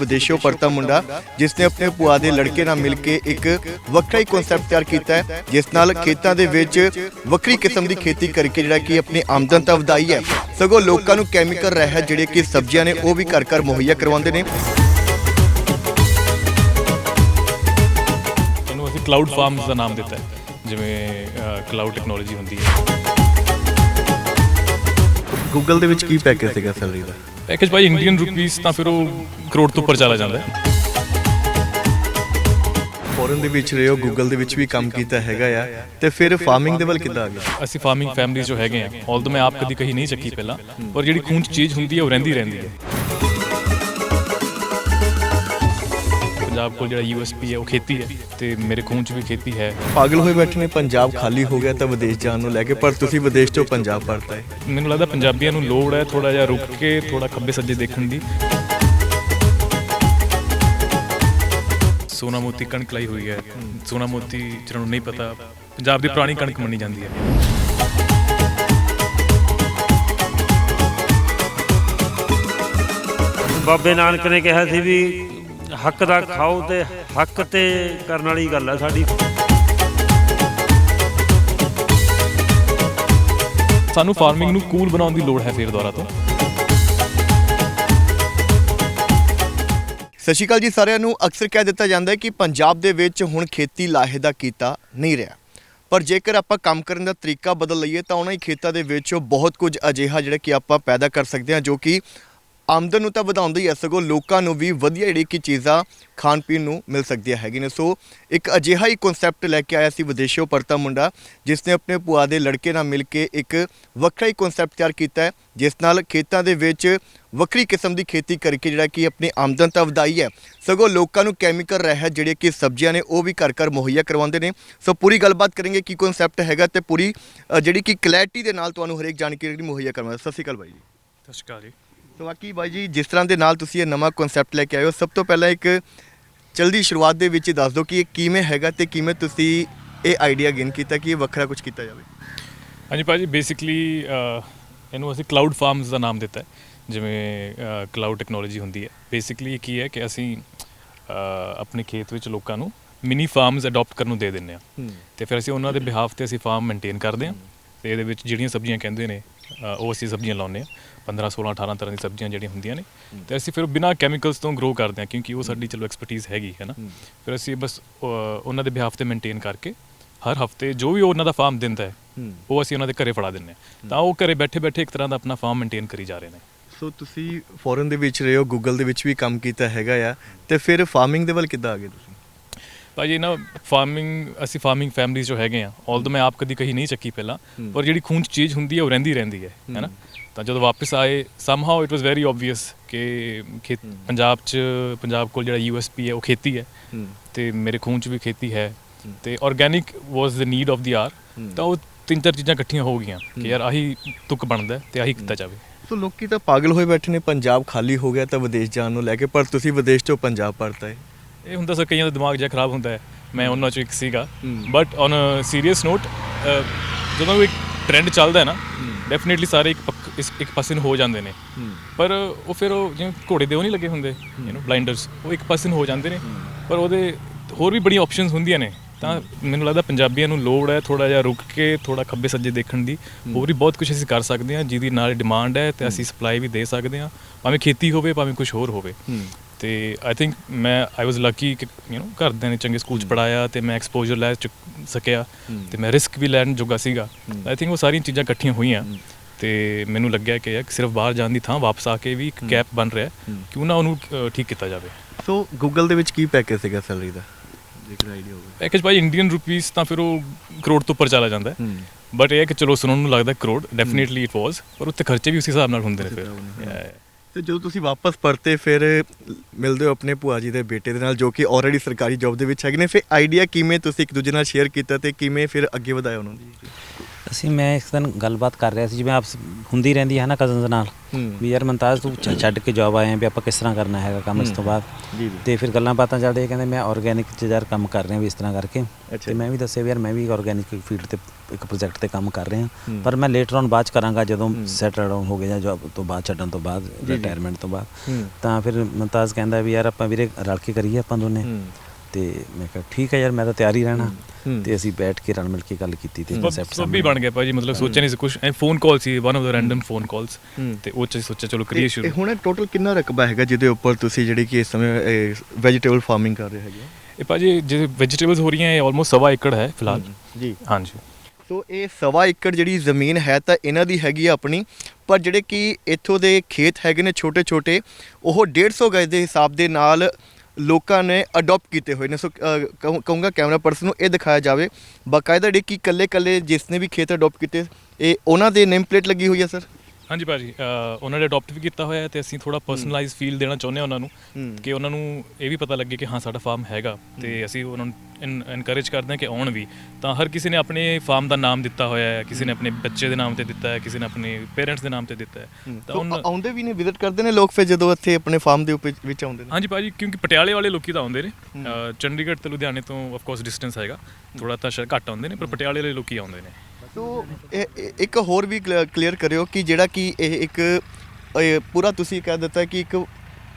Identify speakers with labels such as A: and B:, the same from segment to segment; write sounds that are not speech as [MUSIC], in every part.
A: ਵਿਦੇਸ਼ੋਂ ਪਰਤਾ ਮੁੰਡਾ ਜਿਸ ਨੇ ਆਪਣੇ ਭੂਆ ਦੇ ਲੜਕੇ ਨਾਲ ਮਿਲ ਕੇ ਇੱਕ ਵੱਖਰਾ ਹੀ ਕਨਸੈਪਟ ਤਿਆਰ ਕੀਤਾ ਹੈ ਜਿਸ ਨਾਲ ਖੇਤਾਂ ਦੇ ਵਿੱਚ ਵੱਖਰੀ ਕਿਸਮ ਦੀ ਖੇਤੀ ਕਰਕੇ ਜਿਹੜਾ ਕਿ ਆਪਣੀ ਆਮਦਨ ਤਾਂ ਵਧਾਈ ਹੈ। ਸਗੋਂ ਲੋਕਾਂ ਨੂੰ ਕੈਮੀਕਲ ਰਹਿਤ ਜਿਹੜੇ ਕਿ ਸਬਜ਼ੀਆਂ ਨੇ ਉਹ ਵੀ ਘਰ ਘਰ ਮੁਹੱਈਆ ਕਰਵਾਉਂਦੇ ਨੇ।
B: ਇਹਨੂੰ ਅਸੀਂ ਕਲਾਊਡ ਫਾਰਮਸ ਦਾ ਨਾਮ ਦਿੱਤਾ ਹੈ ਜਿਵੇਂ ਕਲਾਊਡ ਟੈਕਨੋਲੋਜੀ ਹੁੰਦੀ ਹੈ।
A: ਗੂਗਲ ਦੇ ਵਿੱਚ ਕੀ ਪੈਕੇਜ ਸੀਗਾ ਸੈਲਰੀ ਦਾ?
B: ਪੈਕੇਜ ਭਾਈ ਇੰਡੀਅਨ ਰੁਪੀਸ ਤਾਂ ਫਿਰ ਉਹ ਕਰੋੜ ਤੋਂ ਉੱਪਰ ਚਲਾ ਜਾਂਦਾ ਹੈ।
A: ਫੋਰਨ ਦੇ ਵਿੱਚ ਰਹੇ ਹੋ ਗੂਗਲ ਦੇ ਵਿੱਚ ਵੀ ਕੰਮ ਕੀਤਾ ਹੈਗਾ ਆ। ਤੇ ਫਿਰ ਫਾਰਮਿੰਗ ਦੇ ਵੱਲ ਕਿੱਦਾਂ ਆ ਗਏ?
B: ਅਸੀਂ ਫਾਰਮਿੰਗ ਫੈਮਿਲੀ ਜੋ ਹੈਗੇ ਆ ਆਲਦੋ ਮੈਂ ਆਪ ਕਦੀ ਕਹੀ ਨਹੀਂ ਚੱਕੀ ਪਹਿਲਾਂ ਪਰ ਜਿਹੜੀ ਖੂਨ 'ਚ ਚੀਜ਼ ਹੁੰਦੀ ਹੈ ਉਹ ਰਹਿੰਦੀ ਰਹਿੰਦੀ ਹੈ। ਪੰਜਾਬ ਕੋਲ ਜਿਹੜਾ ਯੂਐਸਪੀ ਹੈ ਉਹ ਖੇਤੀ ਹੈ ਤੇ ਮੇਰੇ ਖੂਨ 'ਚ ਵੀ ਖੇਤੀ ਹੈ।
A: ਪਾਗਲ ਹੋਏ ਬੈਠੇ ਨੇ ਪੰਜਾਬ ਖਾਲੀ ਹੋ ਗਿਆ ਤਾਂ ਵਿਦੇਸ਼ ਜਾਣ ਨੂੰ ਲੈ ਕੇ ਪਰ ਤੁਸੀਂ ਵਿਦੇਸ਼ ਤੋਂ ਪੰਜਾਬ ਪਰਤਾ ਹੈ
B: ਮੈਨੂੰ ਲੱਗਦਾ ਪੰਜਾਬੀਆਂ ਨੂੰ ਲੋੜ ਹੈ ਥੋੜਾ ਜਿਹਾ ਰੁਕ ਕੇ ਥੋੜਾ ਖੱਬੇ ਸੱਜੇ ਦੇਖਣ ਦੀ। ਸੋਨਾ ਮੋਤੀ ਕਣਕ ਲਾਈ ਹੋਈ ਹੈ। ਸੋਨਾ ਮੋਤੀ ਜਿਹਨਾਂ ਨੂੰ ਨਹੀਂ ਪਤਾ। ਪੰਜਾਬ ਦੀ ਪੁਰਾਣੀ ਕਣਕ ਮੰਨੀ ਜਾਂਦੀ ਹੈ।
C: ਬਾਬੇ ਨਾਨਕ ਨੇ ਕਿਹਾ ਸੀ ਵੀ ਹੱਕ ਦਾ ਖਾਓ ਤੇ ਹੱਕ ਤੇ ਕਰਨ ਵਾਲੀ ਗੱਲ ਹੈ ਸਾਡੀ।
B: ਸਾਨੂੰ ਫਾਰਮਿੰਗ ਨੂੰ ਕੂਲ ਬਣਾਉਣ ਦੀ ਲੋੜ ਹੈ ਫਿਰ ਦੁਬਾਰਾ ਤੋਂ।
A: ਸਤਿ ਸ਼੍ਰੀ ਅਕਾਲ ਜੀ ਸਾਰਿਆਂ ਨੂੰ। ਅਕਸਰ ਕਹਿ ਦਿੱਤਾ ਜਾਂਦਾ ਹੈ ਕਿ ਪੰਜਾਬ ਦੇ ਵਿੱਚ ਹੁਣ ਖੇਤੀ ਲਾਹੇਦਾ ਕੀਤਾ ਨਹੀਂ ਰਿਹਾ। ਪਰ ਜੇਕਰ ਆਪਾਂ ਕੰਮ ਕਰਨ ਦਾ ਤਰੀਕਾ ਬਦਲ ਲਈਏ ਤਾਂ ਉਹਨਾਂ ਹੀ ਖੇਤਾਂ ਦੇ ਵਿੱਚ ਬਹੁਤ ਕੁਝ ਅਜਿਹਾ ਜਿਹੜਾ ਕਿ ਆਪਾਂ ਪੈਦਾ ਕਰ ਸਕਦੇ ਹਾਂ ਜੋ ਕਿ ਆਮਦਨ ਨੂੰ ਤਾਂ ਵਧਾਉਂਦੀ ਹੀ ਹੈ ਸਗੋਂ ਲੋਕਾਂ ਨੂੰ ਵੀ ਵਧੀਆ ਜਿਹੜੀ ਕਿ ਚੀਜ਼ਾਂ ਖਾਣ ਪੀਣ ਨੂੰ ਮਿਲ ਸਕਦੀਆਂ ਹੈਗੀਆਂ ਨੇ। ਸੋ ਇੱਕ ਅਜਿਹਾ ਹੀ ਕਨਸੈਪਟ ਲੈ ਕੇ ਆਇਆ ਸੀ ਵਿਦੇਸ਼ੋਂ ਪਰਤਾ ਮੁੰਡਾ, ਜਿਸ ਨੇ ਆਪਣੇ ਭੂਆ ਦੇ ਲੜਕੇ ਨਾਲ ਮਿਲ ਕੇ ਇੱਕ ਵੱਖਰਾ ਹੀ ਕਨਸੈਪਟ ਤਿਆਰ ਕੀਤਾ ਹੈ, ਜਿਸ ਨਾਲ ਖੇਤਾਂ ਦੇ ਵਿੱਚ ਵੱਖਰੀ ਕਿਸਮ ਦੀ ਖੇਤੀ ਕਰਕੇ ਜਿਹੜਾ ਕਿ ਆਪਣੀ ਆਮਦਨ ਤਾਂ ਵਧਾਈ ਹੈ। ਸਗੋਂ ਲੋਕਾਂ ਨੂੰ ਕੈਮੀਕਲ ਰਹਿਤ ਜਿਹੜੇ ਕਿ ਸਬਜ਼ੀਆਂ ਨੇ, ਉਹ ਵੀ ਘਰ ਘਰ ਮੁਹੱਈਆ ਕਰਵਾਉਂਦੇ ਨੇ। ਸੋ ਪੂਰੀ ਗੱਲਬਾਤ ਕਰਾਂਗੇ ਕੀ ਕਨਸੈਪਟ ਹੈਗਾ ਤੇ ਪੂਰੀ ਜਿਹੜੀ ਕਿ ਕਲੈਰਿਟੀ ਦੇ ਨਾਲ ਤੁਹਾਨੂੰ ਹਰੇਕ ਜਾਣਕਾਰੀ ਜਿਹੜੀ ਮੁਹੱਈਆ ਕਰਵਾਉਂਦਾ। ਸਤਿ ਸ਼੍ਰੀ ਅਕਾਲ ਬਾਈ ਜੀ।
B: ਸਤਿ ਸ਼੍ਰੀ ਅਕਾਲ ਜੀ।
A: ਸੋ ਬਾਕੀ ਬਾਈ ਜੀ ਜਿਸ ਤਰ੍ਹਾਂ ਦੇ ਨਾਲ ਤੁਸੀਂ ਇਹ ਨਵਾਂ ਕਨਸੈਪਟ ਲੈ ਕੇ ਆਏ ਹੋ ਸਭ ਤੋਂ ਪਹਿਲਾਂ ਇੱਕ ਜਲਦੀ ਸ਼ੁਰੂਆਤ ਦੇ ਵਿੱਚ ਦੱਸ ਦਿਓ ਕਿ ਇਹ ਕਿਵੇਂ ਹੈਗਾ ਤੇ ਕਿਵੇਂ ਤੁਸੀਂ ਇਹ ਆਈਡੀਆ ਗੇਨ ਕੀਤਾ ਕਿ ਇਹ ਵੱਖਰਾ ਕੁਝ ਕੀਤਾ ਜਾਵੇ।
B: ਹਾਂਜੀ ਭਾਜੀ ਬੇਸਿਕਲੀ ਇਹਨੂੰ ਅਸੀਂ ਕਲਾਊਡ ਫਾਰਮਸ ਦਾ ਨਾਮ ਦਿੱਤਾ ਹੈ ਜਿਵੇਂ ਕਲਾਊਡ ਟੈਕਨੋਲੋਜੀ ਹੁੰਦੀ ਹੈ। ਬੇਸਿਕਲੀ ਇਹ ਕੀ ਹੈ ਕਿ ਅਸੀਂ ਆਪਣੇ ਖੇਤ ਵਿੱਚ ਲੋਕਾਂ ਨੂੰ ਮਿਨੀ ਫਾਰਮਸ ਅਡਾਪਟ ਕਰਨ ਨੂੰ ਦੇ ਦਿੰਦੇ ਆ ਤੇ ਫਿਰ ਅਸੀਂ ਉਹਨਾਂ ਦੇ ਬਿਹਾਫ ਤੇ ਅਸੀਂ ਫਾਰਮ ਮੇਨਟੇਨ ਕਰਦੇ ਹਾਂ। ਤੇ ਇਹਦੇ ਵਿੱਚ ਜਿਹੜੀਆਂ ਸਬਜ਼ੀਆਂ ਕਹਿੰਦੇ ਨੇ ਉਹ ਅਸੀਂ ਸਬਜ਼ੀਆਂ ਲਾਉਂਦੇ ਆ 15 16 18 ਤਰ੍ਹਾਂ ਦੀ ਸਬਜ਼ੀਆਂ ਜਿਹੜੀਆਂ ਹੁੰਦੀਆਂ ਨੇ। ਤੇ ਅਸੀਂ ਫਿਰ ਬਿਨਾਂ ਕੈਮੀਕਲਸ ਤੋਂ ਗਰੋ ਕਰਦੇ ਹਾਂ ਕਿਉਂਕਿ ਉਹ ਸਾਡੀ ਚਲੋ ਐਕਸਪਰਟੀਜ਼ ਹੈਗੀ ਹੈ ਨਾ। ਫਿਰ ਅਸੀਂ ਬਸ ਉਹਨਾਂ ਦੇ ਬਿਹਾਫ ਤੇ ਮੇਨਟੇਨ ਕਰਕੇ ਹਰ ਹਫ਼ਤੇ ਜੋ ਵੀ ਉਹ ਉਹਨਾਂ ਦਾ ਫਾਰਮ ਦਿੰਦਾ ਹੈ ਉਹ ਅਸੀਂ ਉਹਨਾਂ ਦੇ ਘਰੇ ਫੜਾ ਦਿੰਨੇ ਆ ਤਾਂ ਉਹ ਘਰੇ ਬੈਠੇ ਬੈਠੇ ਇੱਕ ਤਰ੍ਹਾਂ ਦਾ ਆਪਣਾ ਫਾਰਮ ਮੇਨਟੇਨ ਕਰੀ ਜਾ ਰਹੇ ਨੇ।
A: ਸੋ ਤੁਸੀਂ ਫੋਰਨ ਦੇ ਵਿੱਚ ਰਹੇ ਹੋ ਗੂਗਲ ਦੇ ਵਿੱਚ ਵੀ ਕੰਮ ਕੀਤਾ ਹੈਗਾ ਆ। ਤੇ ਫਿਰ ਫਾਰਮਿੰਗ ਦੇ ਵੱਲ ਕਿੱਦਾਂ ਆ ਗਏ ਤੁਸੀਂ?
B: ਭਾਜੀ ਨਾ ਫਾਰਮਿੰਗ ਅਸੀਂ ਫਾਰਮਿੰਗ ਫੈਮਿਲੀ ਜੋ ਹੈਗੇ ਆ ਆਲਦੋ ਮੈਂ ਆਪ ਕਦੀ ਕਹੀ ਨਹੀਂ ਚੱਕੀ ਪਹਿਲਾਂ ਪਰ ਜਿਹੜੀ ਖੂਨ 'ਚ ਚੀਜ਼ ਹੁੰਦੀ ਹੈ ਉਹ ਰਹਿੰਦੀ ਰਹਿੰਦੀ ਹੈ ਹੈਨਾ ਤਾਂ ਜਦੋਂ ਵਾਪਸ ਆਏ somehow it was very obvious ਕਿ ਖੇਤ ਪੰਜਾਬ 'ਚ ਪੰਜਾਬ ਕੋਲ ਜਿਹੜਾ ਯੂਐਸਪੀ ਹੈ ਉਹ ਖੇਤੀ ਹੈ। ਤੇ ਮੇਰੇ ਖੂਨ 'ਚ ਵੀ ਖੇਤੀ ਹੈ। ਤੇ organic was the need of the hour ਤਾਂ ਉਹ ਤਿੰਨ ਚਾਰ ਚੀਜ਼ਾਂ ਇਕੱਠੀਆਂ ਹੋ ਗਈਆਂ ਕਿ ਯਾਰ ਆਹੀ ਤੁਕ ਬਣਦਾ ਹੈ ਤੇ ਆਹੀ ਕੀਤਾ ਜਾਵੇ।
A: ਸੋ ਲੋਕੀ ਤਾਂ ਪਾਗਲ ਹੋਏ ਬੈਠੇ ਨੇ ਪੰਜਾਬ ਖਾਲੀ ਹੋ ਗਿਆ ਤਾਂ ਵਿਦੇਸ਼ ਜਾਣ ਨੂੰ ਲੈ ਕੇ ਪਰ ਤੁਸੀਂ ਵਿਦੇਸ਼ ਤੋਂ ਪੰਜਾਬ ਪਰਤਾ ਹੈ
B: ਇਹ ਹੁੰਦਾ ਸਰ ਕਈਆਂ ਦਾ ਦਿਮਾਗ ਜਿਹਾ ਖਰਾਬ ਹੁੰਦਾ ਹੈ। ਮੈਂ ਉਹਨਾਂ ਚੋਂ ਇੱਕ ਸੀਗਾ। But on a serious note ਜਦੋਂ ਵੀ ਇੱਕ ਟ੍ਰੈਂਡ ਚੱਲਦਾ ਹੈ ਨਾ ਡੈਫੀਨਿਟਲੀ ਸਾਰੇ ਇੱਕ ਪੱਕ- ਇਸ- ਇੱਕ ਪਾਸੇ ਨੂੰ ਹੋ ਜਾਂਦੇ ਨੇ। ਪਰ ਉਹ ਫਿਰ ਉਹ ਜਿਵੇਂ ਘੋੜੇ ਦੇ ਉਹ ਨਹੀਂ ਲੱਗੇ ਹੁੰਦੇ ਯੂ نو ਬਲਾਈਂਡਰਸ ਉਹ ਇੱਕ ਪਾਸੇ ਨੂੰ ਹੋ ਜਾਂਦੇ ਨੇ। ਪਰ ਉਹਦੇ ਹੋਰ ਵੀ ਬੜੀਆਂ ਆਪਸ਼ਨਸ ਹੁੰਦੀਆਂ ਨੇ। ਤਾਂ ਮੈਨੂੰ ਲੱਗਦਾ ਪੰਜਾਬੀਆਂ ਨੂੰ ਲੋੜ ਹੈ ਥੋੜਾ ਜਿਹਾ ਰੁਕ ਕੇ ਥੋੜਾ ਖੱਬੇ ਸੱਜੇ ਦੇਖਣ ਦੀ। ਹੋਰ ਵੀ ਬਹੁਤ ਕੁਝ ਅਸੀਂ ਕਰ ਸਕਦੇ ਹਾਂ ਜਿਹਦੀ ਨਾਲ ਡਿਮਾਂਡ ਹੈ ਤੇ ਅਸੀਂ ਸਪਲਾਈ ਵੀ ਦੇ ਸਕਦੇ ਹਾਂ। ਭਾਵੇਂ ਖੇਤੀ ਹੋਵੇ ਭਾਵੇਂ ਕੁਝ ਹੋਰ ਹੋਵੇ। ਤੇ ਆਈ ਥਿੰਕ ਮੈਂ ਆਈ ਵਾਸ ਲੱਕੀ ਕਿ ਯੂ نو ਘਰਦਿਆਂ ਨੇ ਚੰਗੇ ਸਕੂਲ ਚ ਪੜਾਇਆ ਤੇ ਮੈਂ ਐਕਸਪੋਜ਼ਰ ਲੈ ਚੁੱਕ- ਸਕਿਆ ਤੇ ਮੈਂ ਰਿਸਕ ਵੀ ਲੈਣ ਜੋਗਾ ਸੀਗਾ। ਆਈ ਥਿੰਕ ਉਹ ਸਾਰੀਆਂ ਚੀਜ਼ਾਂ ਇਕੱਠੀਆਂ ਹੋਈਆਂ ਤੇ ਮੈਨੂੰ ਲੱਗਿਆ ਕਿ ਯਾਰ ਸਿਰਫ ਬਾਹਰ ਜਾਣ ਦੀ ਥਾਂ ਵਾਪਸ ਆ ਕੇ ਵੀ ਇੱਕ ਗੈਪ ਬਣ ਰਿਹਾ ਹੈ। ਕਿਉਂ ਨਾ ਉਹਨੂੰ ਅ, ਠੀਕ ਕੀਤਾ ਜਾਵੇ।
A: ਸੋ ਗੂਗਲ ਦੇ ਵਿੱਚ ਕੀ ਪੈਕੇਜ ਸੀਗਾ ਸੈਲਰੀ ਦਾ? ਜੇਕਰ ਆਈਡੀਆ ਹੋਵੇ।
B: ਪੈਕੇਜ ਭਾਈ ਇੰਡੀਅਨ ਰੁਪੀਸ ਤਾਂ ਫਿਰ ਉਹ ਕਰੋੜ ਤੋਂ ਉੱਪਰ ਚਲਾ ਜਾਂਦਾ ਹੈ। ਬਟ ਇਹ ਹੈ ਕਿ ਚਲੋ ਸੁਣਨ ਨੂੰ ਲੱਗਦਾ ਕਰੋੜ ਡੈਫੀਨਿਟਲੀ ਇਟ ਵਾਸ ਪਰ ਉੱਤੇ ਖਰਚੇ ਵੀ ਉਸੇ ਹਿਸਾਬ ਨਾਲ ਹੁੰਦੇ ਨੇ ਫਿਰ। Yeah, yeah.
A: ਤੇ ਜਦੋਂ ਤੁਸੀਂ ਵਾਪਸ ਪਰਤੇ, ਫਿਰ ਮਿਲਦੇ ਹੋ ਆਪਣੇ ਭੂਆ ਜੀ ਦੇ ਬੇਟੇ ਦੇ ਨਾਲ, ਜੋ ਕਿ ਆਲਰੇਡੀ ਸਰਕਾਰੀ ਜੌਬ ਦੇ ਵਿੱਚ ਹੈਗੇ ਨੇ। ਫਿਰ ਆਈਡੀਆ ਕਿਵੇਂ ਤੁਸੀਂ ਇੱਕ ਦੂਜੇ ਨਾਲ ਸ਼ੇਅਰ ਕੀਤਾ ਤੇ ਕਿਵੇਂ ਫਿਰ ਅੱਗੇ ਵਧਾਇਆ ਉਹਨਾਂ ਦੀ?
D: ਅਸੀਂ ਮੈਂ ਇੱਕ ਦਿਨ ਗੱਲਬਾਤ ਕਰ ਰਿਹਾ ਸੀ ਜਿਵੇਂ ਆਪਸ ਹੁੰਦੀ ਰਹਿੰਦੀ ਹੈ ਨਾ ਕਜ਼ਨਸ ਨਾਲ ਵੀ ਯਾਰ ਮਨਤਾਜ ਤੂੰ ਛ- ਛੱਡ ਕੇ ਜੌਬ ਆਏ ਆ ਵੀ ਆਪਾਂ ਕਿਸ ਤਰ੍ਹਾਂ ਕਰਨਾ ਹੈਗਾ ਕੰਮ ਇਸ ਤੋਂ ਬਾਅਦ।
A: ਜੀ ਜੀ।
D: ਤੇ ਫਿਰ ਗੱਲਾਂ ਬਾਤਾਂ ਚੱਲਦੇ ਕਹਿੰਦੇ ਮੈਂ ਆਰਗੇਨਿਕ ਚ ਯਾਰ ਕੰਮ ਕਰ ਰਿਹਾ ਵੀ ਇਸ ਤਰ੍ਹਾਂ ਕਰਕੇ।
A: ਅੱਛਾ।
D: ਤੇ ਮੈਂ ਵੀ ਦੱਸਿਆ ਵੀ ਯਾਰ ਮੈਂ ਵੀ ਆਰਗੇਨਿਕ ਫੀਲਡ ਤੇ ਇੱਕ ਪ੍ਰੋਜੈਕਟ ਤੇ ਕੰਮ ਕਰ ਰਿਹਾ। ਪਰ ਮੈਂ ਲੇਟਰ ਔਨ ਬਾਅਦ ਚ ਕਰਾਂਗਾ ਜਦੋਂ
A: ਹੂੰ।
D: ਸੈਟਲ ਡਾਊਨ ਹੋ ਗਿਆ ਜਾਂ ਜੌਬ ਤੋਂ ਬਾਅਦ ਛੱਡਣ ਤੋਂ ਬਾਅਦ। ਰਿਟਾਇਰਮੈਂਟ ਤੋਂ ਬਾਅਦ।
A: ਹੂੰ।
D: ਤਾਂ ਫਿਰ ਮਨਤਾਜ ਕਹਿੰਦਾ ਵੀ ਯਾਰ ਆਪਾਂ ਵੀਰੇ ਰਲ ਕੇ ਕਰੀਏ ਆਪਾਂ ਦੋਨੇ।
A: ਹੂੰ।
D: ਤੇ ਮੈਂ ਕਿਹਾ ਠੀਕ ਹੈ ਯਾਰ ਮੈਂ ਤਾਂ ਤਿਆਰ ਹੀ ਰਹਿਣਾ। ਤੇ ਅਸੀਂ ਬੈਠ ਕੇ ਰਲ ਮਿਲ ਕੇ ਗੱਲ ਕੀਤੀ ਤੇ concept
B: ਸਭ ਵੀ ਬਣ ਗਿਆ ਭਾਜੀ ਮਤਲਬ ਸੋਚਿਆ ਨਹੀਂ ਸੀ ਕੁਝ a phone call C one of the random phone
A: calls.
B: ਤੇ ਉਹ ਚ ਸੋਚਿਆ ਚਲੋ ਕਰੀਏ
A: ਇਹ
B: ਸ਼ੁਰੂ।
A: ਹੁਣ ਟੋਟਲ ਕਿੰਨਾ ਰਕਬਾ ਹੈਗਾ ਜਿਹਦੇ ਉੱਪਰ ਤੁਸੀਂ ਜਿਹੜੀ ਕਿ ਇਸ ਸਮੇਂ ਵੈਜੀਟੇਬਲ ਫਾਰਮਿੰਗ ਕਰ ਰਹੇ ਹੈਗੇ
B: ਇਹ ਭਾਜੀ ਜੇ ਵੈਜੀਟੇਬਲਸ ਹੋ ਰਹੀਆਂ ਇਹ ਆਲਮੋਸਟ ਸਵਾ ਏਕੜ ਹੈ ਫਿਲਹਾਲ।
A: ਜੀ।
B: ਹਾਂਜੀ।
A: ਸੋ ਇਹ ਸਵਾ ਏਕੜ ਜਿਹੜੀ ਜ਼ਮੀਨ ਹੈ ਤਾਂ ਇਹਨਾਂ ਦੀ ਹੈਗੀ ਆ ਆਪਣੀ। ਪਰ ਜਿਹੜੇ ਕਿ ਇੱਥੋਂ ਦੇ ਖੇਤ ਹੈਗੇ ਨੇ ਛੋਟੇ ਛੋਟੇ ਉਹ 150 ਗਜ ਦੇ ਹਿਸਾਬ ਦੇ ਨਾਲ ਲੋਕਾਂ ਨੇ ਅਡਾਪਟ ਕੀਤੇ ਹੋਏ ਨੇ। ਸੋ ਅ, ਕਹੂੰ- ਕਹੂੰਗਾ ਕੈਮਰਾ ਪਰਸਨ ਨੂੰ ਇਹ ਦਿਖਾਇਆ ਜਾਵੇ ਬਾਕਾਇਦਾ ਜਿਹੜੇ ਕਿ ਕੱਲੇ ਕੱਲੇ ਜਿਸ ਨੇ ਵੀ ਖੇਤ ਅਡਾਪਟ ਕੀਤੇ ਇਹ ਉਹਨਾਂ ਦੇ ਨੇਮ ਪਲੇਟ ਲੱਗੀ ਹੋਈ ਹੈ ਸਰ
B: ਹਾਂਜੀ ਭਾਜੀ ਅਹ ਉਹਨਾਂ ਨੇ ਅਡਾਪਟ ਵੀ ਕੀਤਾ ਹੋਇਆ ਹੈ ਤੇ ਅਸੀਂ ਥੋੜਾ ਪਰਸਨਲਾਈਜ਼ ਫੀਲ ਦੇਣਾ ਚਾਹੁੰਦੇ ਹਾਂ ਉਹਨਾਂ ਨੂੰ। ਕਿ ਉਹਨਾਂ ਨੂੰ ਇਹ ਵੀ ਪਤਾ ਲੱਗੇ ਕਿ ਹਾਂ ਸਾਡਾ ਫਾਰਮ ਹੈਗਾ ਤੇ ਅਸੀਂ ਉਹਨਾਂ ਨੂੰ ਇਨਕਰੇਜ ਕਰਦੇ ਹਾਂ ਕਿ ਆਉਣ ਵੀ। ਤਾਂ ਹਰ ਕਿਸੇ ਨੇ ਆਪਣੇ ਫਾਰਮ ਦਾ ਨਾਮ ਦਿੱਤਾ ਹੋਇਆ ਹੈ ਕਿਸੇ ਨੇ ਆਪਣੇ ਬੱਚੇ ਦੇ ਨਾਮ ਤੇ ਦਿੱਤਾ ਹੈ ਕਿਸੇ ਨੇ ਆਪਣੇ ਪੇਰੈਂਟਸ ਦੇ ਨਾਮ ਤੇ ਦਿੱਤਾ ਹੈ। ਤਾਂ ਉਹਨਾਂ
A: ਆਉਂਦੇ ਵੀ ਨੇ ਵਿਜ਼ਿਟ ਕਰਦੇ ਨੇ ਲੋਕ ਫਿਰ ਜਦੋਂ ਇੱਥੇ ਆਪਣੇ ਫਾਰਮ ਦੇ ਉੱਪਰ ਵਿੱਚ ਆਉਂਦੇ ਨੇ?
B: ਹਾਂਜੀ ਭਾਜੀ ਕਿਉਂਕਿ ਪਟਿਆਲੇ ਵਾਲੇ ਲੋਕੀ ਤਾਂ ਆਉਂਦੇ ਨੇ। ਅਹ ਚੰਡੀਗੜ੍ਹ ਤੇ ਲੁਧਿਆਣੇ ਤੋਂ ਆਫ ਕੋਰਸ ਡਿਸਟੈਂਸ ਹੈਗਾ। ਥੋੜਾ ਤਾਂ ਸ਼ਾਇਦ ਘੱਟ ਆਉਂਦੇ ਨੇ ਪਰ ਪਟਿਆਲੇ ਵਾਲੇ ਲੋਕੀ ਆਉਂਦੇ ਨੇ।
A: ਇਹ- ਇੱਕ ਹੋਰ ਵੀ ਕਲੀਅਰ ਕਰਿਓ ਕਿ ਜਿਹੜਾ ਕਿ ਇਹ ਇੱਕ ਇਹ ਪੂਰਾ ਤੁਸੀਂ ਕਹਿ ਦਿੱਤਾ ਕਿ ਇੱਕ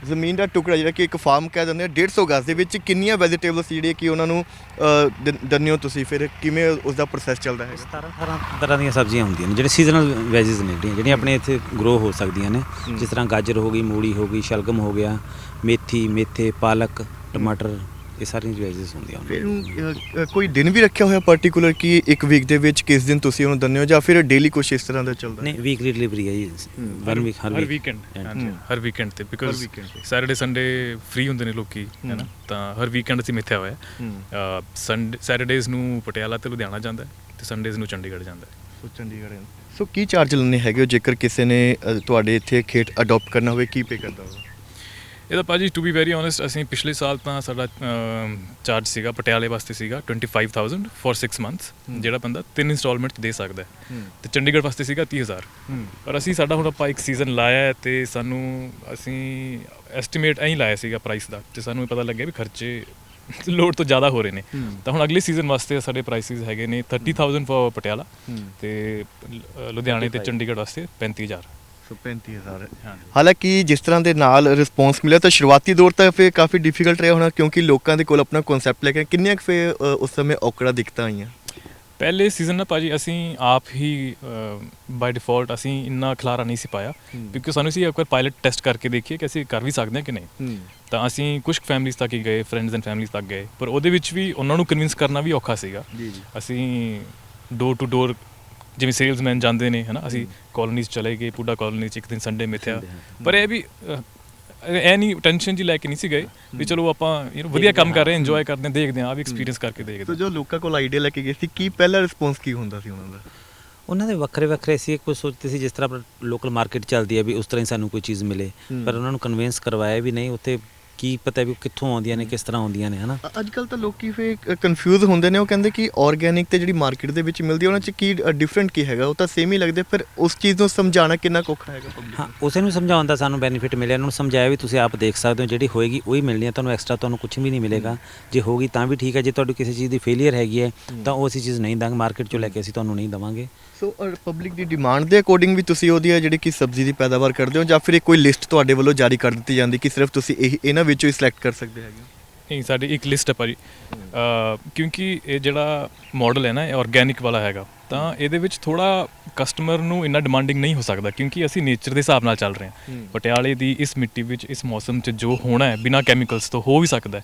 A: ਜ਼ਮੀਨ ਦਾ ਟੁਕੜਾ ਜਿਹੜਾ ਕਿ ਇੱਕ ਫਾਰਮ ਕਹਿ ਦਿੰਦੇ ਆ 150 ਗਜ਼ ਦੇ ਵਿੱਚ ਕਿੰਨੀਆਂ ਵੈਜੀਟੇਬਲਸ ਜਿਹੜੀਆਂ ਕਿ ਉਹਨਾਂ ਨੂੰ ਅ, ਦ- ਦਿੰਦੇ ਹੋ ਤੁਸੀਂ? ਫਿਰ ਕਿਵੇਂ ਉਸ ਦਾ ਪ੍ਰੋਸੈਸ ਚੱਲਦਾ ਹੈ
D: 17 18 ਤਰ੍ਹਾਂ ਦੀਆਂ ਸਬਜ਼ੀਆਂ ਹੁੰਦੀਆਂ ਨੇ ਜਿਹੜੇ ਸੀਜ਼ਨਲ ਵੈਜੀਜ਼ ਨੇ ਜਿਹੜੀਆਂ ਆਪਣੇ ਇੱਥੇ ਗਰੋ ਹੋ ਸਕਦੀਆਂ ਨੇ। ਜਿਸ ਤਰ੍ਹਾਂ ਗਾਜਰ ਹੋ ਗਈ ਮੂਲੀ ਹੋ ਗਈ ਸ਼ਲਗਮ ਹੋ ਗਿਆ ਮੇਥੀ ਮੇਥੇ ਪਾਲਕ ਟਮਾਟਰ ਇਹ ਸਾਰੀਆਂ ਵੈਜੀਜ਼ ਹੁੰਦੀਆਂ ਨੇ।
A: ਫਿਰ ਅ, ਅ, ਕੋਈ ਦਿਨ ਵੀ ਰੱਖਿਆ ਹੋਇਆ ਪਾਰਟਿਕੂਲਰ ਕਿ ਇੱਕ ਵੀਕ ਦੇ ਵਿੱਚ ਕਿਸ ਦਿਨ ਤੁਸੀਂ ਉਹਨੂੰ ਦਿੰਦੇ ਹੋ ਜਾਂ ਫਿਰ ਡੇਲੀ ਕੁਛ ਇਸ ਤਰ੍ਹਾਂ ਦਾ ਚੱਲਦਾ?
D: ਨਹੀਂ ਵੀਕਲੀ ਡਿਲੀਵਰੀ ਹੈ ਜੀ। ਵਨ ਵੀਕ
B: ਹਰ
D: week।
B: ਵੀਕਐਂਡ
D: ਹਾਂਜੀ।
B: ਹਰ ਵੀਕਐਂਡ ਤੇ ਬਿਕਾਜ਼। ਸੈਟਰਡੇ ਸੰਡੇ ਫ੍ਰੀ ਹੁੰਦੇ ਨੇ ਲੋਕੀ ਹੈ। ਨਾ? ਤਾਂ ਹਰ ਵੀਕਐਂਡ ਅਸੀਂ ਮਿੱਥਿਆ ਹੋਇਆ।
A: ਹੈ।
B: ਸੰਡੇ ਸੈਟਰਡੇਜ਼ ਨੂੰ ਪਟਿਆਲਾ ਤੇ ਲੁਧਿਆਣਾ ਜਾਂਦਾ ਹੈ ਤੇ ਸੰਡੇਜ਼ ਨੂੰ ਚੰਡੀਗੜ੍ਹ ਜਾਂਦਾ ਹੈ।
A: ਸੋ ਚੰਡੀਗੜ੍ਹ ਸੋ ਕੀ ਚਾਰਜ ਲੈਣੇ ਹੈਗੇ ਹੋ ਜੇਕਰ ਕਿਸੇ ਨੇ ਅ, ਤੁਹਾਡੇ ਇੱਥੇ ਖੇਤ ਅਡਾਪਟ ਕਰਨਾ ਹੋਵੇ ਕੀ ਪੇ ਕਰਦਾ ਹੋਵੇ
B: ਇਹਦਾ ਭਾਜੀ ਟੂ ਬੀ ਵੈਰੀ ਓਨੈਸਟ ਅਸੀਂ ਪਿਛਲੇ ਸਾਲ ਤਾਂ ਸਾਡਾ ਚਾਰਜ ਸੀਗਾ ਪਟਿਆਲੇ ਵਾਸਤੇ ਸੀਗਾ 25000 ਫॉर 6 ਮੰਥਸ ਜਿਹੜਾ ਬੰਦਾ ਤਿੰਨ ਇਨਸਟਾਲਮੈਂਟ ਦੇ ਸਕਦਾ ਤੇ ਚੰਡੀਗੜ੍ਹ ਵਾਸਤੇ ਸੀਗਾ 30000 ਪਰ ਅਸੀਂ ਸਾਡਾ ਹੁਣ ਆਪਾਂ ਇੱਕ ਸੀਜ਼ਨ ਲਾਇਆ ਹੈ ਤੇ ਸਾਨੂੰ ਅਸੀਂ ਐਸਟੀਮੇਟ ਐਂ ਲਾਇਆ ਸੀਗਾ ਪ੍ਰਾਈਸ ਦਾ ਤੇ ਸਾਨੂੰ ਇਹ ਪਤਾ ਲੱਗਿਆ ਵੀ ਖਰਚੇ [LAUGHS] ਲੋਡ ਤੋਂ ਜ਼ਿਆਦਾ ਹੋ ਰਹੇ ਨੇ। ਤਾਂ ਹੁਣ ਅਗਲੇ ਸੀਜ਼ਨ ਵਾਸਤੇ ਸਾਡੇ ਪ੍ਰਾਈਸਿਸ ਹੈਗੇ ਨੇ 30000 ਫॉर ਪਟਿਆਲਾ ਤੇ ਲੁਧਿਆਣੇ ਤੇ ਚੰਡੀਗੜ੍ਹ ਵਾਸਤੇ 35000
A: ਸੋ 35000
B: ਹਾਂਜੀ।
A: ਹਾਲਾਂਕਿ ਜਿਸ ਤਰ੍ਹਾਂ ਦੇ ਨਾਲ ਰਿਸਪੌਂਸ ਮਿਲਿਆ ਤਾਂ ਸ਼ੁਰੂਆਤੀ ਦੌਰ ਤਾਂ ਫਿਰ ਕਾਫੀ ਡਿਫਿਕਲਟ ਰਿਹਾ ਹੋਣਾ ਕਿਉਂਕਿ ਲੋਕਾਂ ਦੇ ਕੋਲ ਆਪਣਾ ਕਨਸੈਪਟ ਲੈ ਕੇ ਕਿੰਨੀਆਂ ਅ, ਉਸ ਸਮੇਂ ਔਕੜਾ ਦਿੱਕਤਾਂ ਆਈਆਂ?
B: ਪਹਿਲੇ ਸੀਜ਼ਨ ਨਾ ਭਾਜੀ ਅਸੀਂ ਆਪ ਹੀ ਬਾਈ ਡਿਫਾਲਟ ਅਸੀਂ ਇੰਨਾ ਖਲਾਰਾ ਨਹੀਂ ਸੀ ਪਾਇਆ ਕਿਉਂਕਿ ਸਾਨੂੰ ਸੀ ਇੱਕ ਵਾਰ ਪਾਇਲਟ ਟੈਸਟ ਕਰਕੇ ਦੇਖੀਏ ਕਿ ਅਸੀਂ ਕਰ ਵੀ ਸਕਦੇ ਹਾਂ ਕਿ ਨਹੀਂ। ਤਾਂ ਅਸੀਂ ਕੁਝ ਫੈਮਲੀਜ਼ ਤੱਕ ਹੀ ਗਏ ਫਰੈਂਡਸ ਐਂਡ ਫੈਮਲੀਜ਼ ਤੱਕ ਗਏ। ਪਰ ਉਹਦੇ ਵਿੱਚ ਵੀ ਉਹਨਾਂ ਨੂੰ ਕਨਵਿੰਸ ਕਰਨਾ ਵੀ ਔਖਾ ਸੀਗਾ।
A: ਜੀ ਜੀ।
B: ਅਸੀਂ ਡੋਰ ਟੂ ਡੋਰ ਜਿਵੇਂ ਸੇਲਸਮੈਨ ਜਾਂਦੇ ਨੇ ਹਨਾ? ਅਸੀਂ ਕਾਲੋਨੀਜ਼ ਚਲੇ ਗਏ ਪੁੱਡਾ ਕਾਲੋਨੀ ਚ ਇੱਕ ਦਿਨ ਸੰਡੇ ਮਿੱਥਿਆ। ਪਰ ਇਹ ਵੀ ਇਹ ਨਹੀਂ ਟੈਨਸ਼ਨ ਜੀ ਲੈ ਕੇ ਨਹੀਂ ਸੀ ਗਏ ਵੀ ਚਲੋ ਆਪਾਂ know, ਵਧੀਆ ਕੰਮ ਕਰ ਰਹੇ ਇੰਜੋਏ ਕਰਦੇ ਹਾਂ ਦੇਖਦੇ ਹਾਂ ਆ ਵੀ ਐਕਸਪੀਰੀਅੰਸ ਕਰਕੇ ਦੇਖਦੇ ਹਾਂ।
A: ਜੋ ਲੋਕਾਂ ਕੋਲ ਆਈਡੀਆ ਲੈ ਕੇ ਗਏ ਸੀ ਕੀ ਪਹਿਲਾ ਰਿਸਪੌਂਸ ਕੀ ਹੁੰਦਾ ਸੀ ਉਹਨਾਂ ਦਾ?
D: ਉਹਨਾਂ ਦੇ ਵੱਖਰੇ ਵੱਖਰੇ ਸੀ ਕੁਝ ਸੋਚਦੇ ਸੀ ਜਿਸ ਤਰ੍ਹਾਂ ਲੋਕਲ ਮਾਰਕੀਟ ਚੱਲਦੀ ਹੈ ਵੀ ਉਸ ਤਰ੍ਹਾਂ ਹੀ ਸਾਨੂੰ ਕੋਈ ਚੀਜ਼ ਮਿਲੇ। ਪਰ ਉਹਨਾਂ ਨੂੰ ਕਨਵਿੰਸ ਕਰਵਾਇਆ ਵੀ ਨਹੀਂ ਉੱਥੇ ਕੀ ਪਤਾ ਵੀ ਉਹ ਕਿੱਥੋਂ ਆਉਂਦੀਆਂ ਨੇ ਕਿਸ ਤਰ੍ਹਾਂ ਆਉਂਦੀਆਂ ਨੇ ਹਨਾ?
A: ਅੱਜ ਕੱਲ ਤਾਂ ਲੋਕੀ ਫੇ ਕਨਫਿਊਜ਼ ਹੁੰਦੇ ਨੇ ਉਹ ਕਹਿੰਦੇ ਕਿ ਆਰਗੇਨਿਕ ਤੇ ਜਿਹੜੀ ਮਾਰਕੀਟ ਦੇ ਵਿੱਚ ਮਿਲਦੀ ਹੈ ਉਹਨਾਂ ਚ ਕੀ ਡਿਫਰੈਂਟ ਕੀ ਹੈਗਾ? ਉਹ ਤਾਂ ਸੇਮ ਹੀ ਲੱਗਦੇ ਫਿਰ ਉਸ ਚੀਜ਼ ਨੂੰ ਸਮਝਾਉਣਾ ਕਿੰਨਾ ਔਖਾ ਹੈਗਾ
D: ਹਾਂ ਉਸੇ ਨੂੰ ਸਮਝਾਉਣ ਦਾ ਸਾਨੂੰ ਬੈਨੀਫਿਟ ਮਿਲਿਆ ਉਹਨਾਂ ਨੂੰ ਸਮਝਾਇਆ ਵੀ ਤੁਸੀਂ ਆਪ ਦੇਖ ਸਕਦੇ ਹੋ ਜਿਹੜੀ ਹੋਏਗੀ ਉਹੀ ਮਿਲਣੀ ਹੈ ਤੁਹਾਨੂੰ ਐਕਸਟਰਾ ਤੁਹਾਨੂੰ ਕੁਝ ਵੀ ਨਹੀਂ ਮਿਲੇਗਾ। ਜੇ ਹੋਗੀ ਤਾਂ ਵੀ ਠੀਕ ਹੈ ਜੇ ਤੁਹਾਡੀ ਕਿਸੇ ਚੀਜ਼ ਦੀ ਫੇਲਿਅਰ ਹੈਗੀ ਹੈ ਤਾਂ ਉਹ ਅਸੀਂ ਚੀਜ਼ ਨਹੀਂ ਦਾਂਗੇ ਮਾਰਕੀਟ ਚੋਂ ਲੈ ਕੇ ਅਸੀਂ ਤੁਹਾਨੂੰ ਨਹੀਂ ਦਵਾਂਗੇ।
A: ਸੋ ਪਬਲਿਕ ਦੀ ਡਿਮਾਂਡ ਦੇ ਅਕੋਰਡਿੰਗ ਵੀ ਤੁਸੀਂ ਉਹਦੀ ਆ ਜਿਹੜੀ ਕਿ ਸਬਜ਼ੀ ਦੀ ਪੈਦਾਵਾਰ ਕਰਦੇ ਹੋ ਜਾਂ ਫਿਰ ਇਹ ਕੋਈ ਲਿਸਟ ਤੁਹਾਡੇ ਵੱਲੋਂ ਜਾਰੀ ਕਰ ਦਿੱਤੀ ਜਾਂਦੀ ਕਿ ਸਿਰਫ ਤੁਸੀਂ ਇਹ ਇਹਨਾਂ ਵਿੱਚੋਂ ਹੀ ਸਿਲੈਕਟ ਕਰ ਸਕਦੇ ਹੈਗੇ ਹੋ?
B: ਨਹੀਂ ਸਾਡੀ ਇੱਕ ਲਿਸਟ ਹੈ ਭਾਜੀ। ਕਿਉਂਕਿ ਇਹ ਜਿਹੜਾ ਮਾਡਲ ਹੈ ਨਾ ਇਹ ਆਰਗੇਨਿਕ ਵਾਲਾ ਹੈਗਾ ਤਾਂ ਇਹਦੇ ਵਿੱਚ ਥੋੜਾ ਕਸਟਮਰ ਨੂੰ ਇੰਨਾ ਡਿਮਾਂਡਿੰਗ ਨਹੀਂ ਹੋ ਸਕਦਾ ਕਿਉਂਕਿ ਅਸੀਂ ਨੇਚਰ ਦੇ ਹਿਸਾਬ ਨਾਲ ਚੱਲ ਰਹੇ ਹਾਂ। ਪਟਿਆਲੇ ਦੀ ਇਸ ਮਿੱਟੀ ਵਿੱਚ ਇਸ ਮੌਸਮ 'ਚ ਜੋ ਹੋਣਾ ਹੈ ਬਿਨਾ ਕੈਮੀਕਲਸ ਤੋਂ ਹੋ ਵੀ ਸਕਦਾ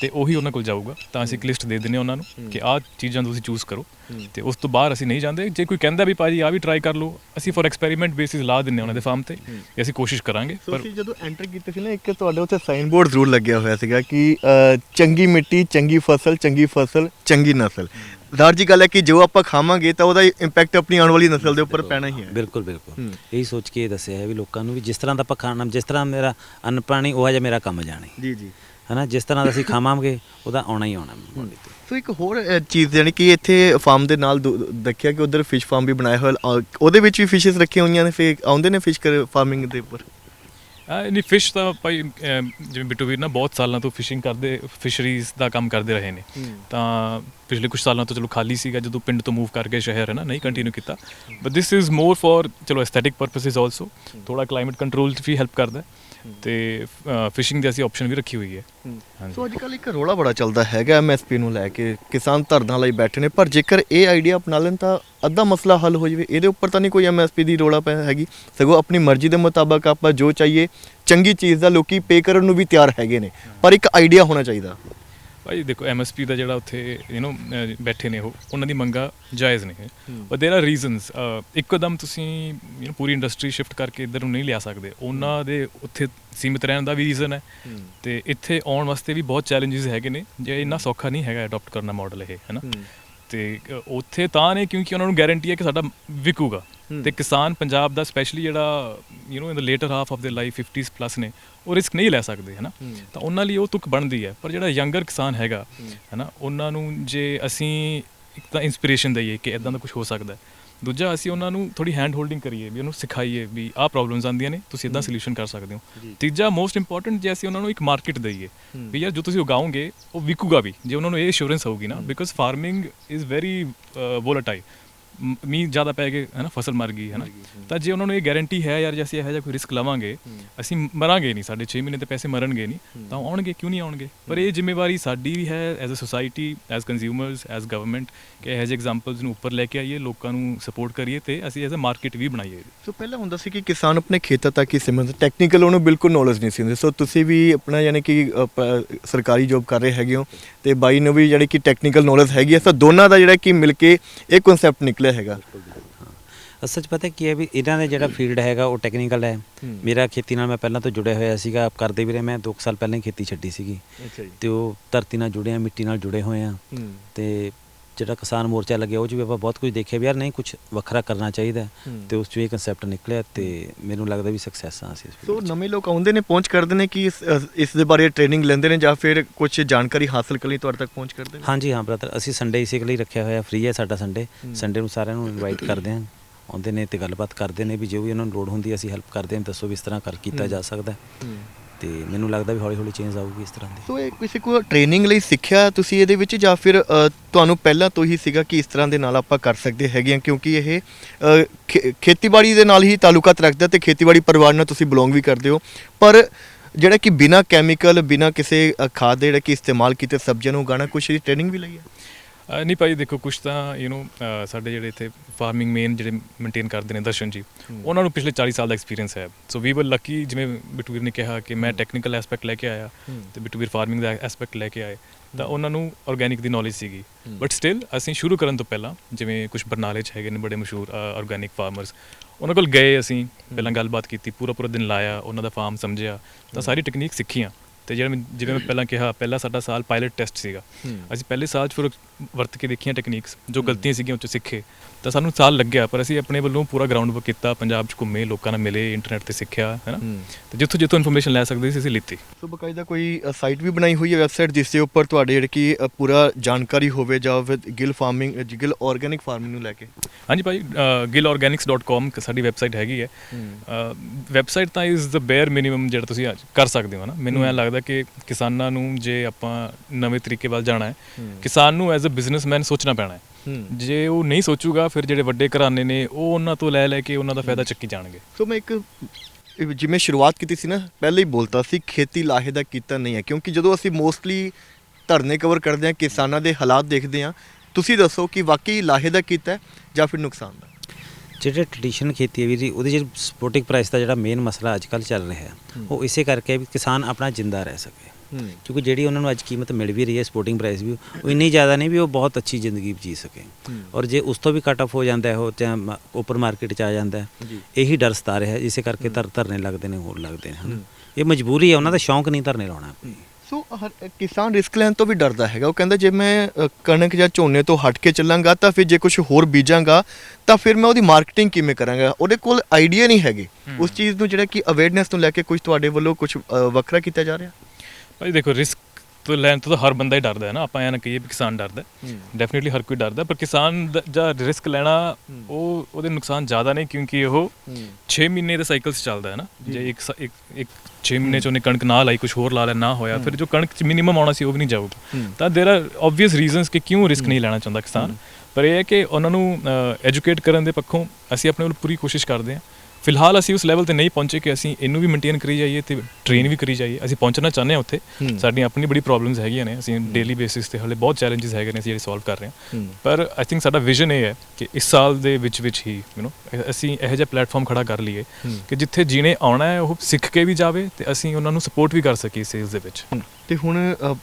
B: ਤੇ ਉਹੀ ਉਹਨਾਂ ਕੋਲ ਜਾਊਗਾ ਤਾਂ ਅਸੀਂ ਇੱਕ ਲਿਸਟ ਦੇ ਦਿੰਨੇ ਉਹਨਾਂ ਨੂੰ ਕਿ ਆਹ ਚੀਜ਼ਾਂ ਤੁਸੀਂ ਚੂਜ਼ ਕਰੋ। ਤੇ ਉਸ ਤੋਂ ਬਾਹਰ ਅਸੀਂ ਨਹੀਂ ਜਾਂਦੇ। ਜੇ ਕੋਈ ਕਹਿੰਦਾ ਵੀ ਭਾਜੀ ਆ ਵੀ ਟਰਾਈ ਕਰ ਲਓ ਅਸੀਂ ਫॉर ਐਕਸਪੈਰੀਮੈਂਟ ਬੇਸਿਸ ਲਾ ਦਿੰਨੇ ਉਹਨਾਂ ਦੇ ਫਾਰਮ ਤੇ ਵੀ ਅਸੀਂ ਕੋਸ਼ਿਸ਼ ਕਰਾਂਗੇ।
A: ਸੋ
B: ਪਰ
A: ਤੁਸੀਂ ਜਦੋਂ ਐਂਟਰ ਕੀਤੇ ਸੀ ਨਾ ਇੱਕ ਤੁਹਾਡੇ ਉੱਤੇ ਸਾਈਨ ਬੋਰਡ ਜ਼ਰੂਰ ਲੱਗਿਆ ਹੋਇਆ ਸੀਗਾ ਕਿ ਚੰਗੀ ਮਿੱਟੀ ਚੰਗੀ ਫਸਲ ਚੰਗੀ ਫਸਲ ਚੰਗੀ ਨਸਲ। ਜ਼ਾਹਰ ਜੀ ਗੱਲ ਹੈ ਕਿ ਜੋ ਆਪਾਂ ਖਾਵਾਂਗੇ ਤਾਂ ਉਹਦਾ ਇੰਪੈਕਟ ਆਪਣੀ ਆਉਣ ਵਾਲੀ ਨਸਲ ਦੇ ਉੱਪਰ ਪੈਣਾ ਹੀ ਹੈ।
D: ਬਿਲਕੁਲ ਬਿਲਕੁਲ।
A: ਹੂੰ।
D: ਇਹੀ ਸੋਚ ਕੇ ਦੱਸਿਆ ਹੈ ਵੀ ਲੋਕਾਂ ਨੂੰ ਵੀ ਜਿਸ ਤਰ੍ਹਾਂ ਦਾ ਆਪਾਂ ਖਾਣਾ ਜਿਸ ਤਰ੍ਹਾਂ ਮੇਰਾ ਅੰਨ ਪਾਣੀ ਉਹ ਜਿਹਾ ਮੇਰਾ ਕੰਮ ਜਾਣੇ।
A: ਜੀ ਜੀ।
D: ਹਨਾ ਜਿਸ ਤਰ੍ਹਾਂ ਦਾ ਅਸੀਂ ਖਾਵਾਂਗੇ ਉਹਦਾ ਆਉਣਾ ਹੀ ਆਉਣਾ ਤੇ।
A: ਸੋ ਇੱਕ ਹੋਰ ਅ, ਚੀਜ਼ ਜਾਨੀ ਕਿ ਇੱਥੇ ਫਾਰਮ ਦੇ ਨਾਲ ਦੋ- ਦੇਖਿਆ ਕਿ ਉਧਰ ਫਿਸ਼ ਫਾਰਮ ਵੀ ਬਣਾਇਆ ਹੋਇਆ ਉਹਦੇ ਵਿੱਚ ਵੀ ਫਿਸ਼ਸ ਰੱਖੀਆਂ ਹੋਈਆਂ ਨੇ ਫੇ ਆਉਂਦੇ ਨੇ ਫਿਸ਼ ਫਾਰਮਿੰਗ ਦੇ ਉੱਪਰ?
B: ਆ ਨਹੀਂ ਫਿਸ਼ ਤਾਂ ਭਾਈ ਅਮ, ਜਿਵੇਂ ਬਿੱਟੂ ਵੀਰ ਨਾ ਬਹੁਤ ਸਾਲਾਂ ਤੋਂ ਫਿਸ਼ਿੰਗ ਕਰਦੇ ਫਿਸ਼ਰੀਜ਼ ਦਾ ਕੰਮ ਕਰਦੇ ਰਹੇ ਨੇ। ਤਾਂ ਪਿਛਲੇ ਕੁਝ ਸਾਲਾਂ ਤੋਂ ਚਲੋ ਖਾਲੀ ਸੀਗਾ ਜਦੋਂ ਪਿੰਡ ਤੋਂ ਮੂਵ ਕਰਕੇ ਸ਼ਹਿਰ ਹੈ ਨਾ ਨਹੀਂ ਕੰਟੀਨਿਊ ਕੀਤਾ। But this is more for ਚਲੋ ਐਸਥੈਟਿਕ ਪਰਪਸਿਸ ਆਲਸੋ ਥੋੜਾ ਕਲਾਈਮੇਟ ਕੰਟਰੋਲ 'ਚ ਵੀ ਹੈਲਪ ਕਰਦਾ ਹੈ। ਤੇ ਫਿਸ਼ਿੰਗ ਦੀ ਅਸੀਂ ਆਪਸ਼ਨ ਵੀ ਰੱਖੀ ਹੋਈ ਹੈ। ਹਾਂਜੀ।
A: ਸੋ ਅੱਜ ਕੱਲ ਇੱਕ ਰੋਲਾ ਬੜਾ ਚੱਲਦਾ ਹੈਗਾ ਐਮਐਸਪੀ ਨੂੰ ਲੈ ਕੇ ਕਿਸਾਨ ਧਰਨਾ ਲਈ ਬੈਠੇ ਨੇ ਪਰ ਜੇਕਰ ਇਹ ਆਈਡੀਆ ਅਪਣਾ ਲੈਣ ਤਾਂ ਅੱਧਾ ਮਸਲਾ ਹੱਲ ਹੋ ਜਾਵੇ। ਇਹਦੇ ਉੱਪਰ ਤਾਂ ਨਹੀਂ ਕੋਈ ਐਮਐਸਪੀ ਦੀ ਰੋਲਾ ਪੈ ਹੈਗੀ। ਸਗੋਂ ਆਪਣੀ ਮਰਜ਼ੀ ਦੇ ਮੁਤਾਬਕ ਆਪਾਂ ਜੋ ਚਾਹੀਏ ਚੰਗੀ ਚੀਜ਼ ਦਾ ਲੋਕੀ ਪੇ ਕਰਨ ਨੂੰ ਵੀ ਤਿਆਰ ਹੈਗੇ ਨੇ। ਪਰ ਇੱਕ ਆਈਡੀਆ ਹੋਣਾ ਚਾਹੀਦਾ।
B: ਭਾਈ ਦੇਖੋ ਐਮਐਸਪੀ ਦਾ ਜਿਹੜਾ ਉੱਥੇ ਯੂ نو ਬੈਠੇ ਨੇ ਉਹ ਉਹਨਾਂ ਦੀ ਮੰਗਾ ਜਾਇਜ਼ ਨੇ ਬਟ देयर ਆਰ ਰੀਜ਼ਨਸ ਇੱਕਦਮ ਤੁਸੀਂ ਯੂ نو ਪੂਰੀ ਇੰਡਸਟਰੀ ਸ਼ਿਫਟ ਕਰਕੇ ਇੱਧਰ ਨੂੰ ਨਹੀਂ ਲਿਆ ਸਕਦੇ ਉਹਨਾਂ ਦੇ ਉੱਥੇ ਸੀਮਿਤ ਰਹਿਣ ਦਾ ਵੀ ਰੀਜ਼ਨ ਹੈ ਤੇ ਇੱਥੇ ਆਉਣ ਵਾਸਤੇ ਵੀ ਬਹੁਤ ਚੈਲੰਜਸ ਹੈਗੇ ਨੇ ਜੇ ਇੰਨਾ ਸੌਖਾ ਨਹੀਂ ਹੈਗਾ ਅਡਾਪਟ ਕਰਨਾ ਮਾਡਲ ਇਹ ਹੈ ਨਾ ਤੇ ਅ, ਉੱਥੇ ਤਾਂ ਨੇ ਕਿਉਂਕਿ ਉਹਨਾਂ ਨੂੰ ਗਾਰੰਟੀ ਹੈ ਕਿ ਸਾਡਾ ਵਿਕੂਗਾ ਤੇ ਕਿਸਾਨ ਪੰਜਾਬ ਦਾ ਸਪੈਸ਼ਲੀ ਜਿਹੜਾ you know in the later half of the life 50s plus ਨੇ ਉਹ ਰਿਸਕ ਨਹੀਂ ਲੈ ਸਕਦੇ ਹੈ। ਨਾ ਤਾਂ ਉਹਨਾਂ ਲਈ ਉਹ ਤੁਕ ਬਣਦੀ ਹੈ ਪਰ ਜਿਹੜਾ ਯੰਗਰ ਕਿਸਾਨ ਹੈਗਾ ਹੈ। ਨਾ ਉਹਨਾਂ ਨੂੰ ਜੇ ਅਸੀਂ ਇੱਕ ਤਾਂ ਇਨਸਪੀਰੇਸ਼ਨ ਦਈਏ ਕਿ ਇਦਾਂ ਦਾ ਕੁਝ ਹੋ ਸਕਦਾ ਹੈ। ਦੂਜਾ ਅਸੀਂ ਉਹਨਾਂ ਨੂੰ ਥੋੜੀ ਹੈਂਡ ਹੋਲਡਿੰਗ ਕਰੀਏ ਵੀ ਉਹਨੂੰ ਸਿਖਾਈਏ ਵੀ ਆਹ ਪ੍ਰੋਬਲਮਸ ਆਉਂਦੀਆਂ ਨੇ ਤੁਸੀਂ ਇਦਾਂ ਸੋਲੂਸ਼ਨ ਕਰ ਸਕਦੇ ਹੋ। ਤੀਜਾ ਮੋਸਟ ਇੰਪੋਰਟੈਂਟ ਜੇ ਅਸੀਂ ਉਹਨਾਂ ਨੂੰ ਇੱਕ ਮਾਰਕੀਟ ਦਈਏ ਵੀ ਯਾਰ ਜੋ ਤੁਸੀਂ ਉਗਾਓਗੇ ਉਹ ਵਿਕੂਗਾ ਵੀ ਜੇ ਉਹਨਾਂ ਨੂੰ ਇਹ ਅਸ਼ੋਰੈਂਸ ਹੋਊਗੀ ਨਾ because farming is very volatile ਮੀਂਹ ਜ਼ਿਆਦਾ ਪੈ ਗਏ ਹੈ ਨਾ ਫਸਲ ਮਰ ਗਈ ਹੈ। ਨਾ ਤਾਂ ਜੇ ਉਹਨਾਂ ਨੂੰ ਇਹ ਗਾਰੰਟੀ ਹੈ ਯਾਰ ਜੇ ਅਸੀਂ ਇਹੋ ਜਿਹਾ ਕੋਈ ਰਿਸਕ ਲਵਾਂਗੇ ਅਸੀਂ ਮਰਾਂਗੇ ਨਹੀਂ ਸਾਡੇ 6 ਮਹੀਨੇ ਤੇ ਪੈਸੇ ਮਰਨਗੇ ਨਹੀਂ ਤਾਂ ਆਉਣਗੇ ਕਿਉਂ ਨਹੀਂ ਆਉਣਗੇ? ਪਰ ਇਹ ਜ਼ਿੰਮੇਵਾਰੀ ਸਾਡੀ ਵੀ ਹੈ as a society as consumers as government ਕਿ ਇਹੋ ਜਿਹੇ ਐਗਜ਼ਾਮਪਲਸ ਨੂੰ ਉੱਪਰ ਲੈ ਕੇ ਆਈਏ ਲੋਕਾਂ ਨੂੰ ਸਪੋਰਟ ਕਰੀਏ ਤੇ ਅਸੀਂ ਐਜ਼ ਅ ਮਾਰਕੀਟ ਵੀ ਬਣਾਈਏ। ਇਹਦੀ।
A: ਸੋ ਪਹਿਲਾਂ ਹੁੰਦਾ ਸੀ ਕਿ ਕਿਸਾਨ ਆਪਣੇ ਖੇਤਾਂ ਤੱਕ ਹੀ ਸੀਮਿਤ ਟੈਕਨੀਕਲ ਉਹਨੂੰ ਬਿਲਕੁਲ ਨੌਲੇਜ ਨਹੀਂ ਸੀ ਹੁੰਦੀ। ਸੋ ਤੁਸੀਂ ਵੀ ਆਪਣਾ ਯਾਨੀ ਕਿ ਅ, ਪ- ਸਰਕਾਰੀ ਜੋਬ ਕਰ ਰਹੇ ਹੈਗੇ ਹੋ ਤੇ ਬਾਈ ਨੂੰ ਵੀ ਜਿਹੜੀ ਕਿ ਟੈਕਨੀਕਲ ਨੌਲੇਜ ਹੈਗੀ ਹੈ। ਸੋ ਦੋਨਾਂ ਦਾ ਜਿਹੜਾ ਕਿ ਮਿਲ ਕੇ ਇਹ ਕਨਸੈਪਟ ਨਿਕਲਿਆ ਹੈਗਾ।
D: ਅਸਲ 'ਚ ਪਤਾ ਕੀ ਹੈ ਵੀ ਇਹਨਾਂ ਦਾ ਜਿਹੜਾ ਫੀਲਡ ਹੈਗਾ ਉਹ ਟੈਕਨੀਕਲ ਹੈ। ਮੇਰਾ ਖੇਤੀ ਨਾਲ ਮੈਂ ਪਹਿਲਾਂ ਤੋਂ ਜੁੜਿਆ ਹੋਇਆ ਸੀਗਾ। ਆਪ ਕਰਦੇ ਵੀ ਰਹੇ ਮੈਂ 2 ਸਾਲ ਪਹਿਲਾਂ ਹੀ ਖੇਤੀ ਛੱਡੀ ਸੀਗੀ।
A: ਅੱਛਾ ਜੀ।
D: ਤੇ ਉਹ ਧਰਤੀ ਨਾਲ ਜੁੜੇ ਆ ਮਿੱਟੀ ਨਾਲ ਜੁੜੇ ਹੋਏ ਆ। ਤੇ ਜਿਹੜਾ ਕਿਸਾਨ ਮੋਰਚਾ ਲੱਗਿਆ ਉਹ 'ਚ ਵੀ ਆਪਾਂ ਬਹੁਤ ਕੁਝ ਦੇਖਿਆ ਵੀ ਯਾਰ ਨਹੀਂ ਕੁਝ ਵੱਖਰਾ ਕਰਨਾ ਚਾਹੀਦਾ। ਤੇ ਉਸ 'ਚ ਇਹ ਕਨਸੈਪਟ ਨਿਕਲਿਆ ਤੇ ਮੈਨੂੰ ਲੱਗਦਾ ਵੀ ਸਕਸੈਸ ਆ ਅਸੀਂ ਇਸ
A: ਸੋ। ਨਵੇਂ ਲੋਕ ਆਉਂਦੇ ਨੇ ਪਹੁੰਚ ਕਰਦੇ ਨੇ ਕਿ ਇਸ ਇਸ ਦੇ ਬਾਰੇ ਟ੍ਰੇਨਿੰਗ ਲੈਂਦੇ ਨੇ ਜਾਂ ਫਿਰ ਕੁਝ ਜਾਣਕਾਰੀ ਹਾਸਲ ਕਰਨ ਲਈ ਤੁਹਾਡੇ ਤੱਕ ਪਹੁੰਚ ਕਰਦੇ ਨੇ
D: ਹਾਂਜੀ ਹਾਂ ਬ੍ਰਦਰ ਅਸੀਂ ਸੰਡੇ ਇਸੇ ਲਈ ਰੱਖਿਆ ਹੋਇਆ ਫ੍ਰੀ ਹੈ ਸਾਡਾ ਸੰਡੇ। ਸੰਡੇ ਨੂੰ ਸਾਰਿਆਂ ਨੂੰ ਇਨਵਾਈਟ ਕਰਦੇ ਹਾਂ ਆਉਂਦੇ ਨੇ ਤੇ ਗੱਲਬਾਤ ਕਰਦੇ ਨੇ ਵੀ ਜੋ ਵੀ ਉਹਨਾਂ ਨੂੰ ਲੋੜ ਹੁੰਦੀ ਅਸੀਂ ਹੈਲਪ ਕਰਦੇ ਹਾਂ ਦੱਸੋ ਵੀ ਇਸ ਤਰ੍ਹਾਂ ਕਰ ਕੀਤਾ। ਜਾ ਸਕਦਾ ਹੈ। ਤੇ ਮੈਨੂੰ ਲੱਗਦਾ ਵੀ ਹੌਲੀ ਹੌਲੀ ਚੇਂਜ ਆਊਗੀ ਇਸ ਤਰ੍ਹਾਂ ਦੀ।
A: ਸੋ ਇਹ ਕਿਸੇ ਕੋ ਟ੍ਰੇਨਿੰਗ ਲਈ ਸਿੱਖਿਆ ਤੁਸੀਂ ਇਹਦੇ ਵਿੱਚ ਜਾਂ ਫਿਰ ਤੁਹਾਨੂੰ ਪਹਿਲਾਂ ਤੋਂ ਹੀ ਸੀਗਾ ਕਿ ਇਸ ਤਰ੍ਹਾਂ ਦੇ ਨਾਲ ਆਪਾਂ ਕਰ ਸਕਦੇ ਹੈਗੇ ਹਾਂ ਕਿਉਂਕਿ ਇਹ ਖੇ- ਖੇਤੀਬਾੜੀ ਦੇ ਨਾਲ ਹੀ ਤਾਲੁਕਾਤ ਰੱਖਦਾ ਤੇ ਖੇਤੀਬਾੜੀ ਪਰਿਵਾਰ ਨਾਲ ਤੁਸੀਂ ਬਿਲੋਂਗ ਵੀ ਕਰਦੇ ਹੋ। ਪਰ ਜਿਹੜਾ ਕਿ ਬਿਨਾ ਕੈਮੀਕਲ ਬਿਨਾ ਕਿਸੇ ਖਾਦ ਦੇ ਜਿਹੜਾ ਕਿ ਇਸਤੇਮਾਲ ਕੀਤੇ ਸਬਜ਼ੀਆਂ ਨੂੰ ਉਗਾਉਣਾ, ਕੁਛ ਦੀ ਟ੍ਰੇਨਿੰਗ ਵੀ ਲਈ ਹੈ?
B: ਨਹੀਂ ਭਾਈ ਦੇਖੋ ਕੁਝ ਤਾਂ ਯੂ نو ਸਾਡੇ ਜਿਹੜੇ ਇੱਥੇ ਫਾਰਮਿੰਗ ਮੇਨ ਜਿਹੜੇ ਮੇਨਟੇਨ ਕਰਦੇ ਨੇ ਦਰਸ਼ਨ ਜੀ ਉਹਨਾਂ ਨੂੰ ਪਿਛਲੇ 40 ਸਾਲ ਦਾ ਐਕਸਪੀਰੀਅੰਸ ਹੈ। ਸੋ ਵੀ ਵਰ ਲੱਕੀ ਜਿਵੇਂ ਬਿਟੂਵੀਰ ਨੇ ਕਿਹਾ ਕਿ ਮੈਂ ਟੈਕਨੀਕਲ ਐਸਪੈਕਟ ਲੈ ਕੇ ਆਇਆ ਤੇ ਬਿਟੂਵੀਰ ਫਾਰਮਿੰਗ ਦਾ ਐਸਪੈਕਟ ਲੈ ਕੇ ਆਏ। ਤਾਂ ਉਹਨਾਂ ਨੂੰ ਆਰਗੈਨਿਕ ਦੀ ਨੌਲੇਜ ਸੀਗੀ। ਬਟ ਸਟਿਲ ਅਸੀਂ ਸ਼ੁਰੂ ਕਰਨ ਤੋਂ ਪਹਿਲਾਂ ਜਿਵੇਂ ਕੁਝ ਬਰਨਾਲੇ 'ਚ ਹੈਗੇ ਨੇ ਬੜੇ ਮਸ਼ਹੂਰ ਆਰਗੈਨਿਕ ਫਾਰਮਰਸ ਉਹਨਾਂ ਕੋਲ ਗਏ ਅਸੀਂ ਪਹਿਲਾਂ ਗੱਲਬਾਤ ਕੀਤੀ ਪੂਰਾ ਪੂਰਾ ਦਿਨ ਲਾਇਆ ਉਹਨਾਂ ਦਾ ਫਾਰਮ ਸਮਝਿਆ ਤਾਂ ਸਾਰੀ ਟੈਕਨੀਕ ਸਿੱਖੀਆਂ। ਤੇ ਜਿਹੜਾ ਮੈਂ- ਜਿਵੇਂ ਮੈਂ ਪਹਿਲਾਂ ਕਿਹਾ ਪਹਿਲਾ ਸਾਡਾ ਸਾਲ ਪਾਇਲਟ ਟੈਸਟ ਸੀਗਾ। ਅਸੀਂ ਪਹਿਲੇ ਸਾਲ 'ਚ ਫਿਰ ਵਰਤ ਕੇ ਦੇਖੀਆਂ ਟੈਕਨੀਕਸ ਜੋ ਗਲਤੀਆਂ ਸੀਗੀਆਂ ਉਹ 'ਚ ਸਿੱਖੇ। ਤਾਂ ਸਾਨੂੰ ਸਾਲ ਲੱਗਿਆ ਪਰ ਅਸੀਂ ਆਪਣੇ ਵੱਲੋਂ ਪੂਰਾ ਗਰਾਊਂਡ ਵਰਕ ਕੀਤਾ ਪੰਜਾਬ 'ਚ ਘੁੰਮੇ ਲੋਕਾਂ ਨਾਲ ਮਿਲੇ ਇੰਟਰਨੈਟ ਤੇ ਸਿੱਖਿਆ ਹੈ। ਨਾ ਤੇ ਜਿੱਥੋਂ ਜਿੱਥੋਂ ਇਨਫੋਰਮੇਸ਼ਨ ਲੈ ਸਕਦੇ ਸੀ ਅਸੀਂ ਲਿੱਤੀ।
A: ਸੋ ਬਕਾਇਦਾ ਕੋਈ ਸਾਈਟ ਵੀ ਬਣਾਈ ਹੋਈ ਹੈ ਵੈਬਸਾਈਟ ਜਿਸ ਦੇ ਉੱਪਰ ਤੁਹਾਡੇ ਜਿਹੜੇ ਕਿ ਅ, ਪੂਰਾ ਜਾਣਕਾਰੀ ਹੋਵੇ ਜਾਂ ਫਿਰ Gill farming Gill organic farming ਨੂੰ ਲੈ ਕੇ?
B: ਹਾਂਜੀ ਭਾਈ gillaorganics.com ਕ- ਸਾਡੀ ਵੈਬਸਾਈਟ ਹੈਗੀ ਹੈ। ਵੈਬਸਾਈਟ ਤਾਂ ਇਜ਼ ਦ ਬੇਅਰ ਮਿਨੀਮਮ ਜਿਹੜਾ ਤੁਸੀਂ ਅੱਜ ਕਰ ਸਕਦੇ ਹੋ ਨਾ ਮੈਨੂੰ ਐ ਲੱਗਦਾ ਕਿ ਕਿਸਾਨਾਂ ਨੂੰ ਜੇ ਆਪਾਂ ਨਵੇਂ ਤਰੀਕੇ ਵੱਲ ਜਾਣਾ ਹੈ ਕਿਸਾਨ ਨੂੰ ਐਜ਼ ਅ ਬਿਜ਼ਨਸਮੈਨ ਸੋਚਣਾ ਪੈਣਾ ਹੈ। ਜੇ ਉਹ ਨਹੀਂ ਸੋਚੂਗਾ ਫਿਰ ਜਿਹੜੇ ਵੱਡੇ ਘਰਾਣੇ ਨੇ ਉਹ ਉਹਨਾਂ ਤੋਂ ਲੈ ਲੈ ਕੇ ਉਹਨਾਂ ਦਾ ਫਾਇਦਾ ਚੱਕੀ ਜਾਣਗੇ।
A: ਸੋ ਮੈਂ ਇੱਕ ਜਿਵੇਂ ਸ਼ੁਰੂਆਤ ਕੀਤੀ ਸੀ ਨਾ ਪਹਿਲਾਂ ਹੀ ਬੋਲਤਾ ਸੀ ਖੇਤੀ ਲਾਹੇ ਦਾ ਕੀਤਾ ਨਹੀਂ ਹੈ ਕਿਉਂਕਿ ਜਦੋਂ ਅਸੀਂ ਮੋਸਟਲੀ ਧਰਨੇ ਕਵਰ ਕਰਦੇ ਹਾਂ ਕਿਸਾਨਾਂ ਦੇ ਹਾਲਾਤ ਦੇਖਦੇ ਹਾਂ ਤੁਸੀਂ ਦੱਸੋ ਕਿ ਵਾਕਈ ਲਾਹੇ ਦਾ ਕੀਤਾ ਹੈ ਜਾਂ ਫਿਰ ਨੁਕਸਾਨ ਦਾ?
D: ਜਿਹੜੇ ਟ੍ਰੈਡੀਸ਼ਨਲ ਖੇਤੀ ਹੈ ਵੀਰ ਜੀ ਉਹਦੇ ਜਿਹੜਾ ਸਪੋਰਟਿੰਗ ਪ੍ਰਾਈਸ ਦਾ ਜਿਹੜਾ ਮੇਨ ਮਸਲਾ ਅੱਜ ਕੱਲ੍ਹ ਚੱਲ ਰਿਹਾ ਹੈ ਉਹ ਇਸੇ ਕਰਕੇ ਵੀ ਕਿਸਾਨ ਆਪਣਾ ਜਿੰਦਾ ਰਹਿ ਸਕੇ। ਕਿਉਂਕਿ ਜਿਹੜੀ ਉਹਨਾਂ ਨੂੰ ਅੱਜ ਕੀਮਤ ਮਿਲ ਵੀ ਰਹੀ ਹੈ ਸਪੋਰਟਿੰਗ ਪ੍ਰਾਈਸ ਵੀ ਉਹ ਇੰਨੀ ਜ਼ਿਆਦਾ ਨਹੀਂ ਵੀ ਉਹ ਬਹੁਤ ਅੱਛੀ ਜ਼ਿੰਦਗੀ ਜੀ ਸਕੇ। ਔਰ ਜੇ ਉਸ ਤੋਂ ਵੀ ਕੱਟ ਆਫ ਹੋ ਜਾਂਦਾ ਹੈ ਉਹ ਜਾਂ ਓਪਰ ਮਾਰਕੀਟ ਚ ਆ ਜਾਂਦਾ ਹੈ। ਇਹੀ ਡਰ ਸਤਾ ਰਿਹਾ ਹੈ, ਇਸੇ ਕਰਕੇ ਧਰ ਧਰਨੇ ਲੱਗਦੇ ਨੇ ਹੋਰ ਲੱਗਦੇ ਨੇ। ਇਹ ਮਜਬੂਰੀ ਹੈ ਉਹਨਾਂ ਦਾ ਸ਼ੌਂਕ ਨਹੀਂ ਧਰਨੇ ਲਾਉਣਾ।
A: ਸੋ ਹਰ ਕਿਸਾਨ ਰਿਸਕ ਲੈਣ ਤੋਂ ਵੀ ਡਰਦਾ ਹੈਗਾ। ਉਹ ਕਹਿੰਦਾ ਜੇ ਮੈਂ ਅ, ਕਣਕ ਜਾਂ ਝੋਨੇ ਤੋਂ ਹਟ ਕੇ ਚੱਲਾਂਗਾ ਤਾਂ ਫਿਰ ਜੇ ਕੁਝ ਹੋਰ ਬੀਜਾਂਗਾ ਤਾਂ ਫਿਰ ਮੈਂ ਉਹਦੀ ਮਾਰਕੀਟਿੰਗ ਕਿਵੇਂ ਕਰਾਂਗਾ? ਉਹਦੇ ਕੋਲ ਆਈਡੀਆ ਨਹੀਂ ਹੈਗੇ। ਉਸ ਚੀਜ਼ ਨੂੰ ਜਿਹੜਾ ਕਿ ਅਵੇਅਰਨੈਸ ਨੂੰ ਲੈ ਕੇ ਕੁਝ ਤੁਹਾਡੇ ਵੱਲੋਂ ਕੁਝ ਵੱਖਰਾ ਕੀਤਾ ਜਾ ਰਿਹਾ?
B: ਭਾਈ ਦੇਖੋ ਰਿਸਕ ਤੋਂ ਲੈਣ ਤੋਂ ਹਰ ਬੰਦਾ ਹੀ ਡਰਦਾ ਹੈ ਨਾ ਆਪਾਂ ਐਨ ਕਹੀਏ ਵੀ ਕਿਸਾਨ ਡਰਦਾ ਡੈਫੀਨਿਟਲੀ ਹਰ ਕੋਈ ਡਰਦਾ ਪਰ ਕਿਸਾਨ ਜਾਂ ਰਿਸਕ ਲੈਣਾ ਉਹ ਉਹਦੇ ਨੁਕਸਾਨ ਜ਼ਿਆਦਾ ਨੇ ਕਿਉਂਕਿ ਉਹ 6 ਮਹੀਨੇ ਦੇ ਸਾਈਕਲ 'ਚ ਚੱਲਦਾ ਹੈ ਨਾ। ਜੇ। ਇੱਕ ਇੱਕ 6 ਮਹੀਨੇ 'ਚ ਉਹਨੇ ਕਣਕ ਨਾ ਲਾਈ ਕੁਝ ਹੋਰ ਲਾ ਲੈ ਨਾ ਹੋਇਆ ਫਿਰ ਜੋ ਕਣਕ 'ਚ ਮਿਨੀਮਮ ਆਉਣਾ ਸੀ ਉਹ ਵੀ ਨਹੀਂ ਜਾਊਗਾ। ਤਾਂ ਦੇਰ ਆਰ ਆਬਵੀਅਸ ਰੀਜ਼ਨਸ ਕਿ ਕਿਉਂ ਰਿਸਕ ਨਹੀਂ ਲੈਣਾ ਚਾਹੁੰਦਾ ਕਿਸਾਨ। ਪਰ ਇਹ ਹੈ ਕਿ ਉਹਨਾਂ ਨੂੰ ਐਜੂਕੇਟ ਕਰਨ ਦੇ ਪੱਖੋਂ ਅਸੀਂ ਆਪਣੇ ਵੱਲ ਪੂਰੀ ਕੋਸ਼ਿਸ਼ ਕਰਦੇ ਹਾਂ। ਫਿਲਹਾਲ ਅਸੀਂ ਉਸ ਲੈਵਲ ਤੇ ਨਹੀਂ ਪਹੁੰਚੇ ਕਿ ਅਸੀਂ ਇਹਨੂੰ ਵੀ ਮੇਨਟੇਨ ਕਰੀ ਜਾਈਏ ਤੇ ਟ੍ਰੇਨ ਵੀ ਕਰੀ ਜਾਈਏ। ਅਸੀਂ ਪਹੁੰਚਣਾ ਚਾਹੁੰਦੇ ਹਾਂ ਉੱਥੇ। ਸਾਡੀਆਂ ਆਪਣੀ ਬੜੀ ਪ੍ਰੋਬਲਮਸ ਹੈਗੀਆਂ ਨੇ। ਅਸੀਂ ਡੇਲੀ ਬੇਸਿਸ ਤੇ ਹਲੇ ਬਹੁਤ ਚੈਲੰਜਸ ਹੈਗੇ ਨੇ ਅਸੀਂ ਜਿਹੜੇ ਸੋਲਵ ਕਰ ਰਹੇ ਹਾਂ। ਪਰ ਆਈ ਥਿੰਕ ਸਾਡਾ ਵਿਜ਼ਨ ਇਹ ਹੈ ਕਿ ਇਸ ਸਾਲ ਦੇ ਵਿੱਚ ਵਿੱਚ ਹੀ ਯੂ نو ਅਸੀਂ ਇਹੋ ਜਿਹਾ ਪਲੇਟਫਾਰਮ ਖੜਾ ਕਰ ਲਈਏ ਕਿ ਜਿੱਥੇ ਜੀਣੇ ਆਉਣਾ ਹੈ ਉਹ ਸਿੱਖ ਕੇ ਵੀ ਜਾਵੇ ਤੇ ਅਸੀਂ ਉਹਨਾਂ ਨੂੰ ਸਪੋਰਟ ਵੀ ਕਰ ਸਕੀਏ ਸੇਲਸ ਦੇ ਵਿੱਚ।
A: ਤੇ ਹੁਣ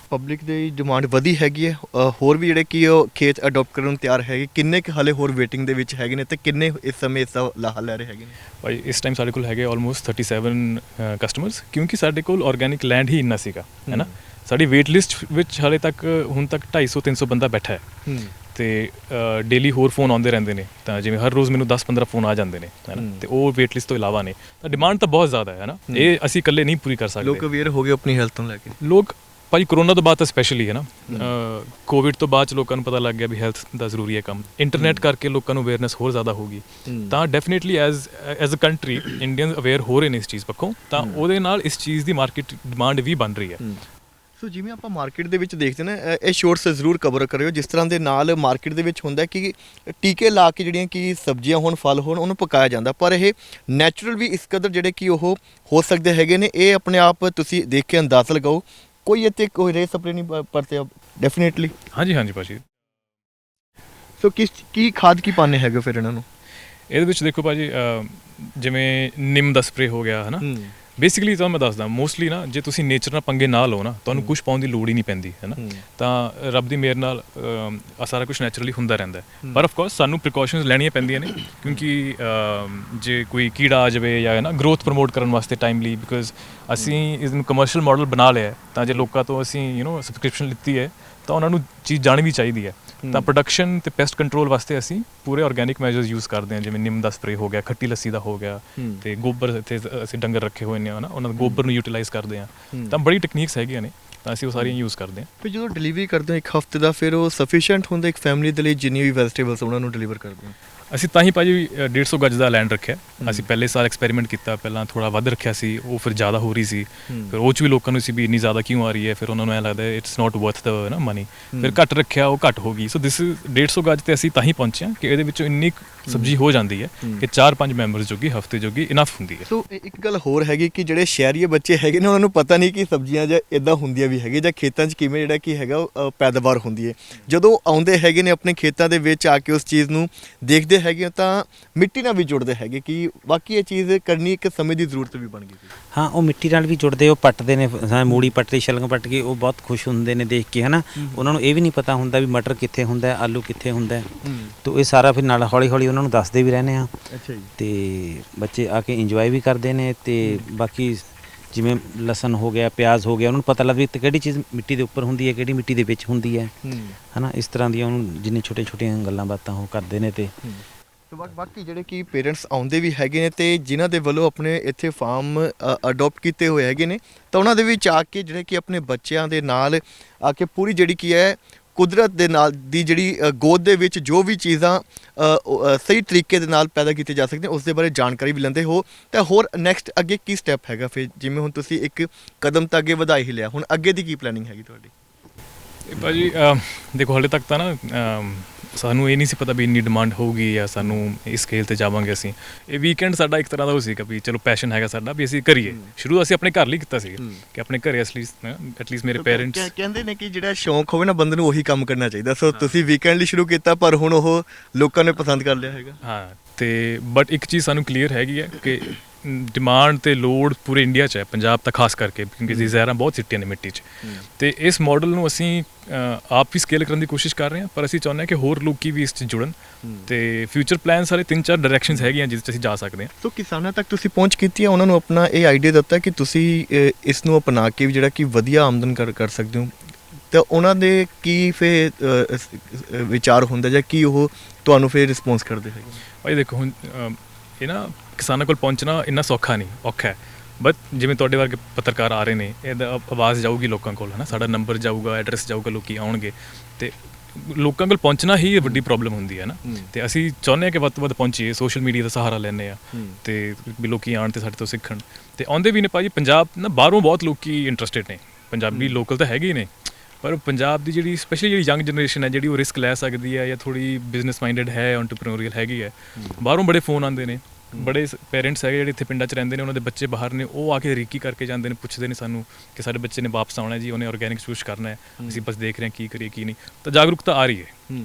A: ਪਬਲਿਕ ਦੀ ਡਿਮਾਂਡ ਵਧੀ ਹੈਗੀ ਹੈ। ਅ, ਹੋਰ ਵੀ ਜਿਹੜੇ ਕਿ ਉਹ ਖੇਤ ਅਡਾਪਟ ਕਰਨ ਨੂੰ ਤਿਆਰ ਹੈਗੇ ਕਿੰਨੇ ਕੁ ਹਲੇ ਹੋਰ ਵੇਟਿੰਗ ਦੇ ਵਿੱਚ ਹੈਗੇ ਨੇ ਤੇ ਕਿੰਨੇ ਇਸ ਸਮੇਂ ਇਸ ਦਾ ਲਾਹਾ ਲੈ ਰਹੇ ਹੈਗੇ ਨੇ?
B: ਭਾਈ ਇਸ ਟਾਈਮ ਸਾਡੇ ਕੋਲ ਹੈਗੇ ਆਲਮੋਸਟ 37 ਕਸਟਮਰਸ ਕਿਉਂਕਿ ਸਾਡੇ ਕੋਲ ਆਰਗੇਨਿਕ ਲੈਂਡ ਹੀ ਇੰਨਾ ਸੀਗਾ ਹੈ ਨਾ? ਸਾਡੀ ਵੇਟ ਲਿਸਟ ਵਿੱਚ ਹਾਲੇ ਤੱਕ ਹੁਣ ਤੱਕ 250 300 ਬੰਦਾ ਬੈਠਾ ਹੈ। ਤੇ ਡੇਲੀ ਹੋਰ ਫੋਨ ਆਉਂਦੇ ਰਹਿੰਦੇ ਨੇ। ਤਾਂ ਜਿਵੇਂ ਹਰ ਰੋਜ਼ ਮੈਨੂੰ 10-15 ਫੋਨ ਆ ਜਾਂਦੇ ਨੇ ਹੈ ਨਾ? ਤੇ ਉਹ ਵੇਟ ਲਿਸਟ ਤੋਂ ਇਲਾਵਾ ਨੇ। ਤਾਂ ਡਿਮਾਂਡ ਤਾਂ ਬਹੁਤ ਜ਼ਿਆਦਾ ਹੈ ਨਾ? ਇਹ ਅਸੀਂ ਇਕੱਲੇ ਨਹੀਂ ਪੂਰੀ ਕਰ ਸਕਦੇ।
A: ਲੋਕ ਅਵੇਅਰ ਹੋ ਗਏ ਆਪਣੀ ਹੈਲਥ ਨੂੰ ਲੈ ਕੇ।
B: ਲੋਕ ਭਾਈ ਕਰੋਨਾ ਤੋਂ ਬਾਅਦ ਤਾਂ ਸਪੈਸ਼ਲੀ ਹੈ ਨਾ? ਕੋਵਿਡ ਤੋਂ ਬਾਅਦ ਲੋਕਾਂ ਨੂੰ ਪਤਾ ਲੱਗ ਗਿਆ ਵੀ ਹੈਲਥ ਦਾ ਜ਼ਰੂਰੀ ਹੈ ਕੰਮ। ਇੰਟਰਨੈਟ ਕਰਕੇ ਲੋਕਾਂ ਨੂੰ ਅਵੇਅਰਨੈਸ ਹੋਰ ਜ਼ਿਆਦਾ ਹੋਗੀ ਤਾਂ definitely as as a country Indians aware ਹੋ ਰਹੇ ਨੇ ਇਸ ਚੀਜ਼ ਪੱਖੋਂ। ਤਾਂ ਉਹਦੇ ਨਾਲ ਇਸ ਚੀਜ਼ ਦੀ ਮਾਰਕੀਟ ਡਿਮਾਂਡ ਵੀ ਬਣ ਰਹੀ ਹੈ।
A: ਸੋ ਜਿਵੇਂ ਆਪਾਂ ਮਾਰਕੀਟ ਦੇ ਵਿੱਚ ਦੇਖਦੇ ਨਾ ਇਹ ਸ਼ੋਰਟਸ ਜ਼ਰੂਰ ਕਵਰ ਕਰਿਓ। ਜਿਸ ਤਰ੍ਹਾਂ ਦੇ ਨਾਲ ਮਾਰਕੀਟ ਦੇ ਵਿੱਚ ਹੁੰਦਾ ਕਿ ਟੀਕੇ ਲਾ ਕੇ ਜਿਹੜੀਆਂ ਕਿ ਸਬਜ਼ੀਆਂ ਹੋਣ ਫਲ ਹੋਣ ਉਹਨੂੰ ਪਕਾਇਆ ਜਾਂਦਾ। ਪਰ ਇਹ ਨੈਚੁਰਲ ਵੀ ਇਸ ਕਦਰ ਜਿਹੜੇ ਕਿ ਉਹ ਹੋ ਸਕਦੇ ਹੈਗੇ ਨੇ। ਇਹ ਆਪਣੇ ਆਪ ਤੁਸੀਂ ਦੇਖ ਕੇ ਅੰਦਾਜ਼ਾ ਲਗਾਓ। ਕੋਈ ਇੱਥੇ ਕੋਈ ਰੇ ਸਪਰੇ ਨਹੀਂ ਪਰਤੇ ਡੈਫੀਨਿਟਲੀ
B: ਹਾਂਜੀ ਹਾਂਜੀ ਭਾਜੀ।
A: ਸੋ ਕਿਸ ਕੀ ਖਾਦ ਕੀ ਪਾਣੇ ਹੈਗੇ ਫਿਰ ਇਹਨਾਂ ਨੂੰ?
B: ਇਹਦੇ ਵਿੱਚ ਦੇਖੋ ਭਾਜੀ ਜਿਵੇਂ ਨਿੰਮ ਦਾ ਸਪਰੇ ਹੋ ਗਿਆ ਹੈ। ਨਾ ਬੇਸਿਕਲੀ ਤਾਂ ਮੈਂ ਦੱਸਦਾ ਮੋਸਟਲੀ ਨਾ ਜੇ ਤੁਸੀਂ ਨੇਚਰ ਨਾਲ ਪੰਗੇ ਨਾ ਲਓ ਨਾ ਤੁਹਾਨੂੰ ਕੁਝ ਪਾਉਣ ਦੀ ਲੋੜ ਹੀ ਨਹੀਂ ਪੈਂਦੀ ਹੈ ਨਾ? ਤਾਂ ਰੱਬ ਦੀ ਮਿਹਰ ਨਾਲ ਆਹ ਸਾਰਾ ਕੁਝ ਨੈਚੁਰਲੀ ਹੁੰਦਾ ਰਹਿੰਦਾ ਪਰ ਆਫ ਕੋਰਸ ਸਾਨੂੰ ਪ੍ਰੀਕਾਸ਼ਨਸ ਲੈਣੀਆਂ ਪੈਂਦੀਆਂ ਨੇ ਕਿਉਂਕਿ ਜੇ ਕੋਈ ਕੀੜਾ ਆ ਜਾਵੇ ਜਾਂ ਹੈ ਨਾ ਗਰੋਥ ਪ੍ਰਮੋਟ ਕਰਨ ਵਾਸਤੇ ਟਾਈਮਲੀ ਬਿਕਾਜ਼ ਅਸੀਂ ਇਸ ਨੂੰ ਕਮਰਸ਼ੀਅਲ ਮਾਡਲ ਬਣਾ ਲਿਆ ਤਾਂ ਜੇ ਲੋਕਾਂ ਤੋਂ ਅਸੀਂ ਯੂ نو ਸਬਸਕ੍ਰਿਪਸ਼ਨ ਲਿੱਤੀ ਹੈ ਤਾਂ ਉਹਨਾਂ ਨੂੰ ਚੀਜ਼ ਜਾਣੀ ਵੀ ਚਾਹੀਦੀ ਹੈ। ਤਾਂ ਪ੍ਰੋਡਕਸ਼ਨ ਤੇ ਪੈਸਟ ਕੰਟਰੋਲ ਵਾਸਤੇ ਅਸੀਂ ਪੂਰੇ ਆਰਗੇਨਿਕ ਮੈਜਰਸ ਯੂਜ਼ ਕਰਦੇ ਹਾਂ ਜਿਵੇਂ ਨਿੰਮ ਦਾ ਸਪਰੇ ਹੋ ਗਿਆ ਖੱਟੀ ਲੱਸੀ ਦਾ ਹੋ ਗਿਆ ਤੇ ਗੋਬਰ ਇੱਥੇ ਅਸੀਂ ਡੰਗਰ ਰੱਖੇ ਹੋਏ ਨੇ ਹਨਾ ਉਹਨਾਂ ਦਾ ਗੋਬਰ ਨੂੰ ਯੂਟਿਲਾਈਜ਼ ਕਰਦੇ ਹਾਂ। ਤਾਂ ਬੜੀ ਟੈਕਨੀਕਸ ਹੈਗੀਆਂ ਨੇ ਤਾਂ ਅਸੀਂ ਉਹ ਸਾਰੀਆਂ ਯੂਜ਼ ਕਰਦੇ ਹਾਂ।
A: ਫਿਰ ਜਦੋਂ ਡਿਲੀਵਰੀ ਕਰਦੇ ਹੋ ਇੱਕ ਹਫ਼ਤੇ ਦਾ ਫਿਰ ਉਹ ਸਫੀਸ਼ੀਐਂਟ ਹੁੰਦਾ ਇੱਕ ਫੈਮਿਲੀ ਦੇ ਲਈ ਜਿੰਨੀ ਵੀ ਵੈਜੀਟੇਬਲਸ ਉਹਨਾਂ ਨੂੰ ਡਿਲੀਵਰ ਕਰਦੇ ਹੋ।
B: ਅਸੀਂ ਤਾਂ ਹੀ ਭਾਜੀ ਅ, 150 ਗਜ ਦਾ ਲੈਂਡ ਰੱਖਿਆ। ਅਸੀਂ ਪਹਿਲੇ ਸਾਲ ਐਕਸਪੈਰੀਮੈਂਟ ਕੀਤਾ ਪਹਿਲਾਂ ਥੋੜਾ ਵੱਧ ਰੱਖਿਆ ਸੀ ਉਹ ਫਿਰ ਜ਼ਿਆਦਾ ਹੋ ਰਹੀ ਸੀ। ਫਿਰ ਉਹ ਚ ਵੀ ਲੋਕਾਂ ਨੂੰ ਸੀ ਵੀ ਇੰਨੀ ਜ਼ਿਆਦਾ ਕਿਉਂ ਆ ਰਹੀ ਹੈ ਫਿਰ ਉਹਨਾਂ ਨੂੰ ਐ ਲੱਗਦਾ ਇਟਸ ਨਾਟ ਵਰਥ ਦ ਨਾ ਮਨੀ ਫਿਰ ਘੱਟ ਰੱਖਿਆ ਉਹ ਘੱਟ ਹੋ ਗਈ। ਸੋ ਦਿਸ ਇਜ਼ 150 ਗਜ ਤੇ ਅਸੀਂ ਤਾਂ ਹੀ ਪਹੁੰਚੇ ਹਾਂ ਕਿ ਇਹਦੇ ਵਿੱਚੋਂ ਇੰਨੀ ਸਬਜ਼ੀ ਹੋ ਜਾਂਦੀ ਹੈ ਕਿ 4-5 ਮੈਂਬਰਸ ਜੋਗੀ ਹਫ਼ਤੇ ਜੋਗੀ ਇਨਫ ਹੁੰਦੀ ਹੈ।
A: ਸੋ ਇਹ ਇੱਕ ਗੱਲ ਹੋਰ ਹੈਗੀ ਕਿ ਜਿਹੜੇ ਸ਼ਹਿਰੀਏ ਬੱਚੇ ਹੈਗੇ ਨੇ ਉਹਨਾਂ ਨੂੰ ਪਤਾ ਨਹੀਂ ਕਿ ਸਬਜ਼ੀਆਂ ਜਾਂ ਇਦਾਂ ਹੁੰਦੀਆਂ ਵੀ ਹੈਗੇ ਜਾਂ ਖੇਤਾਂ 'ਚ ਕਿਵੇਂ ਜਿਹੜਾ ਕੀ ਹੈਗਾ ਪੈਦਾਵਾਰ ਹੁੰਦੀ ਹੈ। ਜਦੋਂ ਆਉਂਦੇ ਹੈਗੇ ਨੇ ਆਪਣੇ ਖੇਤਾਂ ਦੇ ਵਿੱਚ ਆ ਕੇ ਉਸ ਚੀਜ਼ ਨੂੰ ਦੇਖਦੇ ਹੈਗੇ ਹੋ ਤਾਂ ਮਿੱਟੀ ਨਾਲ ਵੀ ਜੁੜਦੇ ਹੈਗੇ ਕਿ ਬਾਕੀ ਇਹ ਚੀਜ਼ ਕਰਨੀ ਇੱਕ ਸਮੇਂ ਦੀ ਜ਼ਰੂਰਤ ਵੀ ਬਣ ਗਈ ਸੀ।
D: ਹਾਂ ਉਹ ਮਿੱਟੀ ਨਾਲ ਵੀ ਜੁੜਦੇ ਉਹ ਪੱਟਦੇ ਨੇ ਹਾਂ, ਮੂਲੀ ਪੱਟ ਲਈ ਸ਼ਲਗਮ ਪੱਟ ਕੇ ਉਹ ਬਹੁਤ ਖੁਸ਼ ਹੁੰਦੇ ਨੇ ਦੇਖ ਕੇ ਹਨਾ? ਉਹਨਾਂ ਨੂੰ ਇਹ ਵੀ ਨਹੀਂ ਪਤਾ ਹੁੰਦਾ ਵੀ ਮਟਰ ਕਿੱਥੇ ਹੁੰਦਾ ਆਲੂ ਕਿੱਥੇ ਹੁੰਦਾ। ਤੋ ਇਹ ਸਾਰਾ ਫਿਰ ਨਾਲ ਹੌਲੀ ਹੌਲੀ ਉਹਨਾਂ ਨੂੰ ਦੱਸਦੇ ਵੀ ਰਹਿੰਦੇ ਆ।
A: ਅੱਛਾ ਜੀ।
D: ਤੇ ਬੱਚੇ ਆ ਕੇ ਇੰਜੋਏ ਵੀ ਕਰਦੇ ਨੇ ਤੇ ਬਾਕੀ ਜਿਵੇਂ ਲਸਣ ਹੋ ਗਿਆ ਪਿਆਜ਼ ਹੋ ਗਿਆ ਉਹਨਾਂ ਨੂੰ ਪਤਾ ਲੱਗ ਵੀ ਤੇ ਕਿਹੜੀ ਚੀਜ਼ ਮਿੱਟੀ ਦੇ ਉੱਪਰ ਹੁੰਦੀ ਹੈ ਕਿਹੜੀ ਮਿੱਟੀ ਦੇ ਵਿੱਚ ਹੁੰਦੀ ਹੈ। ਹਨਾ ਇਸ ਤਰ੍ਹਾਂ ਦੀਆਂ ਉਹਨੂੰ ਜਿੰਨੇ ਛੋਟੇ ਛੋਟੀਆਂ ਗੱਲਾਂ ਬਾਤਾਂ ਉਹ ਕਰਦੇ ਨੇ ਤੇ
A: ਤੇ ਬਾਕੀ ਜਿਹੜੇ ਕਿ ਪੇਰੈਂਟਸ ਆਉਂਦੇ ਵੀ ਹੈਗੇ ਨੇ ਤੇ ਜਿਨ੍ਹਾਂ ਦੇ ਵੱਲੋਂ ਆਪਣੇ ਇੱਥੇ ਫਾਰਮ ਅਡਾਪਟ ਕੀਤੇ ਹੋਏ ਹੈਗੇ ਨੇ ਤਾਂ ਉਹਨਾਂ ਦੇ ਵਿੱਚ ਆ ਕੇ ਜਿਹੜੇ ਕਿ ਆਪਣੇ ਬੱਚਿਆਂ ਦੇ ਨਾਲ ਆ ਕੇ ਪੂਰੀ ਜਿਹੜੀ ਕੀ ਹੈ ਕੁਦਰਤ ਦੇ ਨਾਲ ਦੀ ਜਿਹੜੀ ਗੋਦ ਦੇ ਵਿੱਚ ਜੋ ਵੀ ਚੀਜ਼ਾਂ ਸਹੀ ਤਰੀਕੇ ਦੇ ਨਾਲ ਪੈਦਾ ਕੀਤੇ ਜਾ ਸਕਦੀਆਂ ਉਸ ਦੇ ਬਾਰੇ ਜਾਣਕਾਰੀ ਵੀ ਲੈਂਦੇ ਹੋ। ਤਾਂ ਹੋਰ ਨੈਕਸਟ ਅੱਗੇ ਕੀ ਸਟੈਪ ਹੈਗਾ? ਫਿਰ ਜਿਵੇਂ ਹੁਣ ਤੁਸੀਂ ਇੱਕ ਕਦਮ ਤਾਂ ਅੱਗੇ ਵਧਾਈ ਹੀ ਲਿਆ, ਹੁਣ ਅੱਗੇ ਦੀ ਕੀ ਪਲੈਨਿੰਗ ਹੈਗੀ ਤੁਹਾਡੀ?
B: ਇਹ ਭਾਜੀ ਦੇਖੋ ਹਾਲੇ ਤੱਕ ਤਾਂ ਨਾ ਸਾਨੂੰ ਇਹ ਨਹੀਂ ਸੀ ਪਤਾ ਵੀ ਇੰਨੀ ਡਿਮਾਂਡ ਹੋਊਗੀ ਜਾਂ ਸਾਨੂੰ ਇਸ ਸਕੇਲ ਤੇ ਜਾਵਾਂਗੇ ਅਸੀਂ। ਇਹ ਵੀਕਐਂਡ ਸਾਡਾ ਇੱਕ ਤਰ੍ਹਾਂ ਦਾ ਉਹ ਸੀਗਾ ਵੀ ਚਲੋ ਪੈਸ਼ਨ ਹੈਗਾ ਸਾਡਾ ਵੀ ਅਸੀਂ ਕਰੀਏ। ਸ਼ੁਰੂ ਅਸੀਂ ਆਪਣੇ ਘਰ ਲਈ ਕੀਤਾ ਸੀ ਕਿ ਆਪਣੇ ਘਰੇ ਐਟਲੀਸਟ ਐਟਲੀਸਟ ਮੇਰੇ ਪੇਰੈਂਟਸ
A: ਕਹਿ- ਕਹਿੰਦੇ ਨੇ ਕਿ ਜਿਹੜਾ ਸ਼ੌਂਕ ਹੋਵੇ ਨਾ ਬੰਦੇ ਨੂੰ ਉਹੀ ਕੰਮ ਕਰਨਾ ਚਾਹੀਦਾ। ਸੋ ਤੁਸੀਂ ਵੀਕਐਂਡ ਲਈ ਸ਼ੁਰੂ ਕੀਤਾ ਪਰ ਹੁਣ ਉਹ ਲੋਕਾਂ ਨੇ ਪਸੰਦ ਕਰ ਲਿਆ ਹੈਗਾ।
B: ਹਾਂ ਤੇ ਬਟ ਇੱਕ ਚੀਜ਼ ਸਾਨੂੰ ਕਲੀਅਰ ਹੈਗੀ ਹੈ ਕਿ ਡਿਮਾਂਡ ਤੇ ਲੋਡ ਪੂਰੇ ਇੰਡੀਆ 'ਚ ਹੈ ਪੰਜਾਬ ਤਾਂ ਖਾਸ ਕਰਕੇ ਕਿਉਂਕਿ ਜੀ ਜ਼ਹਿਰਾਂ ਬਹੁਤ ਸਿੱਟੀਆਂ ਨੇ ਮਿੱਟੀ 'ਚ। ਤੇ ਇਸ ਮਾਡਲ ਨੂੰ ਅਸੀਂ ਆਪ ਵੀ ਸਕੇਲ ਕਰਨ ਦੀ ਕੋਸ਼ਿਸ਼ ਕਰ ਰਹੇ ਹਾਂ ਪਰ ਅਸੀਂ ਚਾਹੁੰਦੇ ਹਾਂ ਕਿ ਹੋਰ ਲੋਕੀ ਵੀ ਇਸ 'ਚ ਜੁੜਨ। ਤੇ ਫਿਊਚਰ ਪਲਾਨ ਸਾਰੇ ਤਿੰਨ ਚਾਰ ਡਾਇਰੈਕਸ਼ਨਸ ਹੈਗੀਆਂ ਜਿਸ 'ਚ ਅਸੀਂ ਜਾ ਸਕਦੇ ਹਾਂ।
A: ਸੋ ਕਿਸਾਨਾਂ ਤੱਕ ਤੁਸੀਂ ਪਹੁੰਚ ਕੀਤੀ ਹੈ ਉਹਨਾਂ ਨੂੰ ਆਪਣਾ ਇਹ ਆਈਡੀਆ ਦਿੱਤਾ ਕਿ ਤੁਸੀਂ ਇਸ ਨੂੰ ਅਪਣਾ ਕੇ ਵੀ ਜਿਹੜਾ ਕਿ ਵਧੀਆ ਆਮਦਨ ਕਰ ਕਰ ਸਕਦੇ ਹੋ। ਤਾਂ ਉਹਨਾਂ ਦੇ ਕੀ ਫੇ ਵਿਚਾਰ ਹੁੰਦਾ ਜਾਂ ਕੀ ਉਹ ਤੁਹਾਨੂੰ ਫੇਰ ਰਿਸਪੌਂਸ ਕਰਦੇ ਹੈਗੇ?
B: ਭਾਈ ਦੇਖੋ ਹੁਣ ਇਹ ਨਾ ਕਿਸਾਨਾਂ ਕੋਲ ਪਹੁੰਚਣਾ ਇੰਨਾ ਸੌਖਾ ਨਹੀਂ ਔਖਾ ਹੈ। ਬਟ ਜਿਵੇਂ ਤੁਹਾਡੇ ਵਰਗੇ ਪੱਤਰਕਾਰ ਆ ਰਹੇ ਨੇ ਇਹਦਾ ਆਵਾਜ਼ ਜਾਊਗੀ ਲੋਕਾਂ ਕੋਲ ਹਨਾ? ਸਾਡਾ ਨੰਬਰ ਜਾਊਗਾ ਐਡਰੈਸ ਜਾਊਗਾ ਲੋਕੀ ਆਉਣਗੇ। ਤੇ ਲੋਕਾਂ ਕੋਲ ਪਹੁੰਚਣਾ ਹੀ ਵੱਡੀ ਪ੍ਰੋਬਲਮ ਹੁੰਦੀ ਹੈ ਨਾ। ਤੇ ਅਸੀਂ ਚਾਹੁੰਦੇ ਹਾਂ ਕਿ ਵੱਧ ਤੋਂ ਵੱਧ ਪਹੁੰਚੀਏ ਸੋਸ਼ਲ ਮੀਡੀਆ ਦਾ ਸਹਾਰਾ ਲੈਂਦੇ ਆ। ਤੇ ਵੀ ਲੋਕੀ ਆਉਣ ਤੇ ਸਾਡੇ ਤੋਂ ਸਿੱਖਣ। ਤੇ ਆਉਂਦੇ ਵੀ ਨੇ ਭਾਜੀ ਪੰਜਾਬ ਨਾ ਬਾਹਰੋਂ ਬਹੁਤ ਲੋਕੀ ਇੰਟਰਸਟਿਡ ਨੇ। ਪੰਜਾਬੀ ਲੋਕਲ ਤਾਂ ਹੈਗੇ ਹੀ ਨੇ। ਪਰ ਪੰਜਾਬ ਦੀ ਜਿਹੜੀ ਸਪੈਸ਼ਲੀ ਜਿਹੜੀ ਯੰਗ ਜਨਰੇਸ਼ਨ ਹੈ ਜਿਹੜੀ ਉਹ ਰਿਸਕ ਲੈ ਸਕਦੀ ਹੈ ਜਾਂ ਥੋੜੀ ਬਿਜ਼ਨਸ ਮਾਈਂਡਡ ਹੈ ਐਂਟਰਪ੍ਰੀਨਿਓਰੀਅਲ ਹੈਗੀ ਹੈ ਬਾਹਰੋਂ ਬੜੇ ਫੋਨ ਆਉਂਦੇ ਨੇ। ਬੜੇ ਪੇਰੈਂਟਸ ਹੈਗੇ ਜਿਹੜੇ ਇੱਥੇ ਪਿੰਡਾਂ 'ਚ ਰਹਿੰਦੇ ਨੇ ਉਹਨਾਂ ਦੇ ਬੱਚੇ ਬਾਹਰ ਨੇ ਉਹ ਆ ਕੇ ਰੀਕੀ ਕਰਕੇ ਜਾਂਦੇ ਨੇ ਪੁੱਛਦੇ ਨੇ ਸਾਨੂੰ ਕਿ ਸਾਡੇ ਬੱਚੇ ਨੇ ਵਾਪਸ ਆਉਣਾ ਹੈ ਜੀ ਉਹਨੇ ਆਰਗੈਨਿਕ ਚੂਜ਼ ਕਰਨਾ ਹੈ। ਅਸੀਂ ਬਸ ਦੇਖ ਰਹੇ ਹਾਂ ਕੀ ਕਰੀਏ ਕੀ ਨਹੀਂ। ਤਾਂ ਜਾਗਰੂਕਤਾ ਆ ਰਹੀ ਹੈ।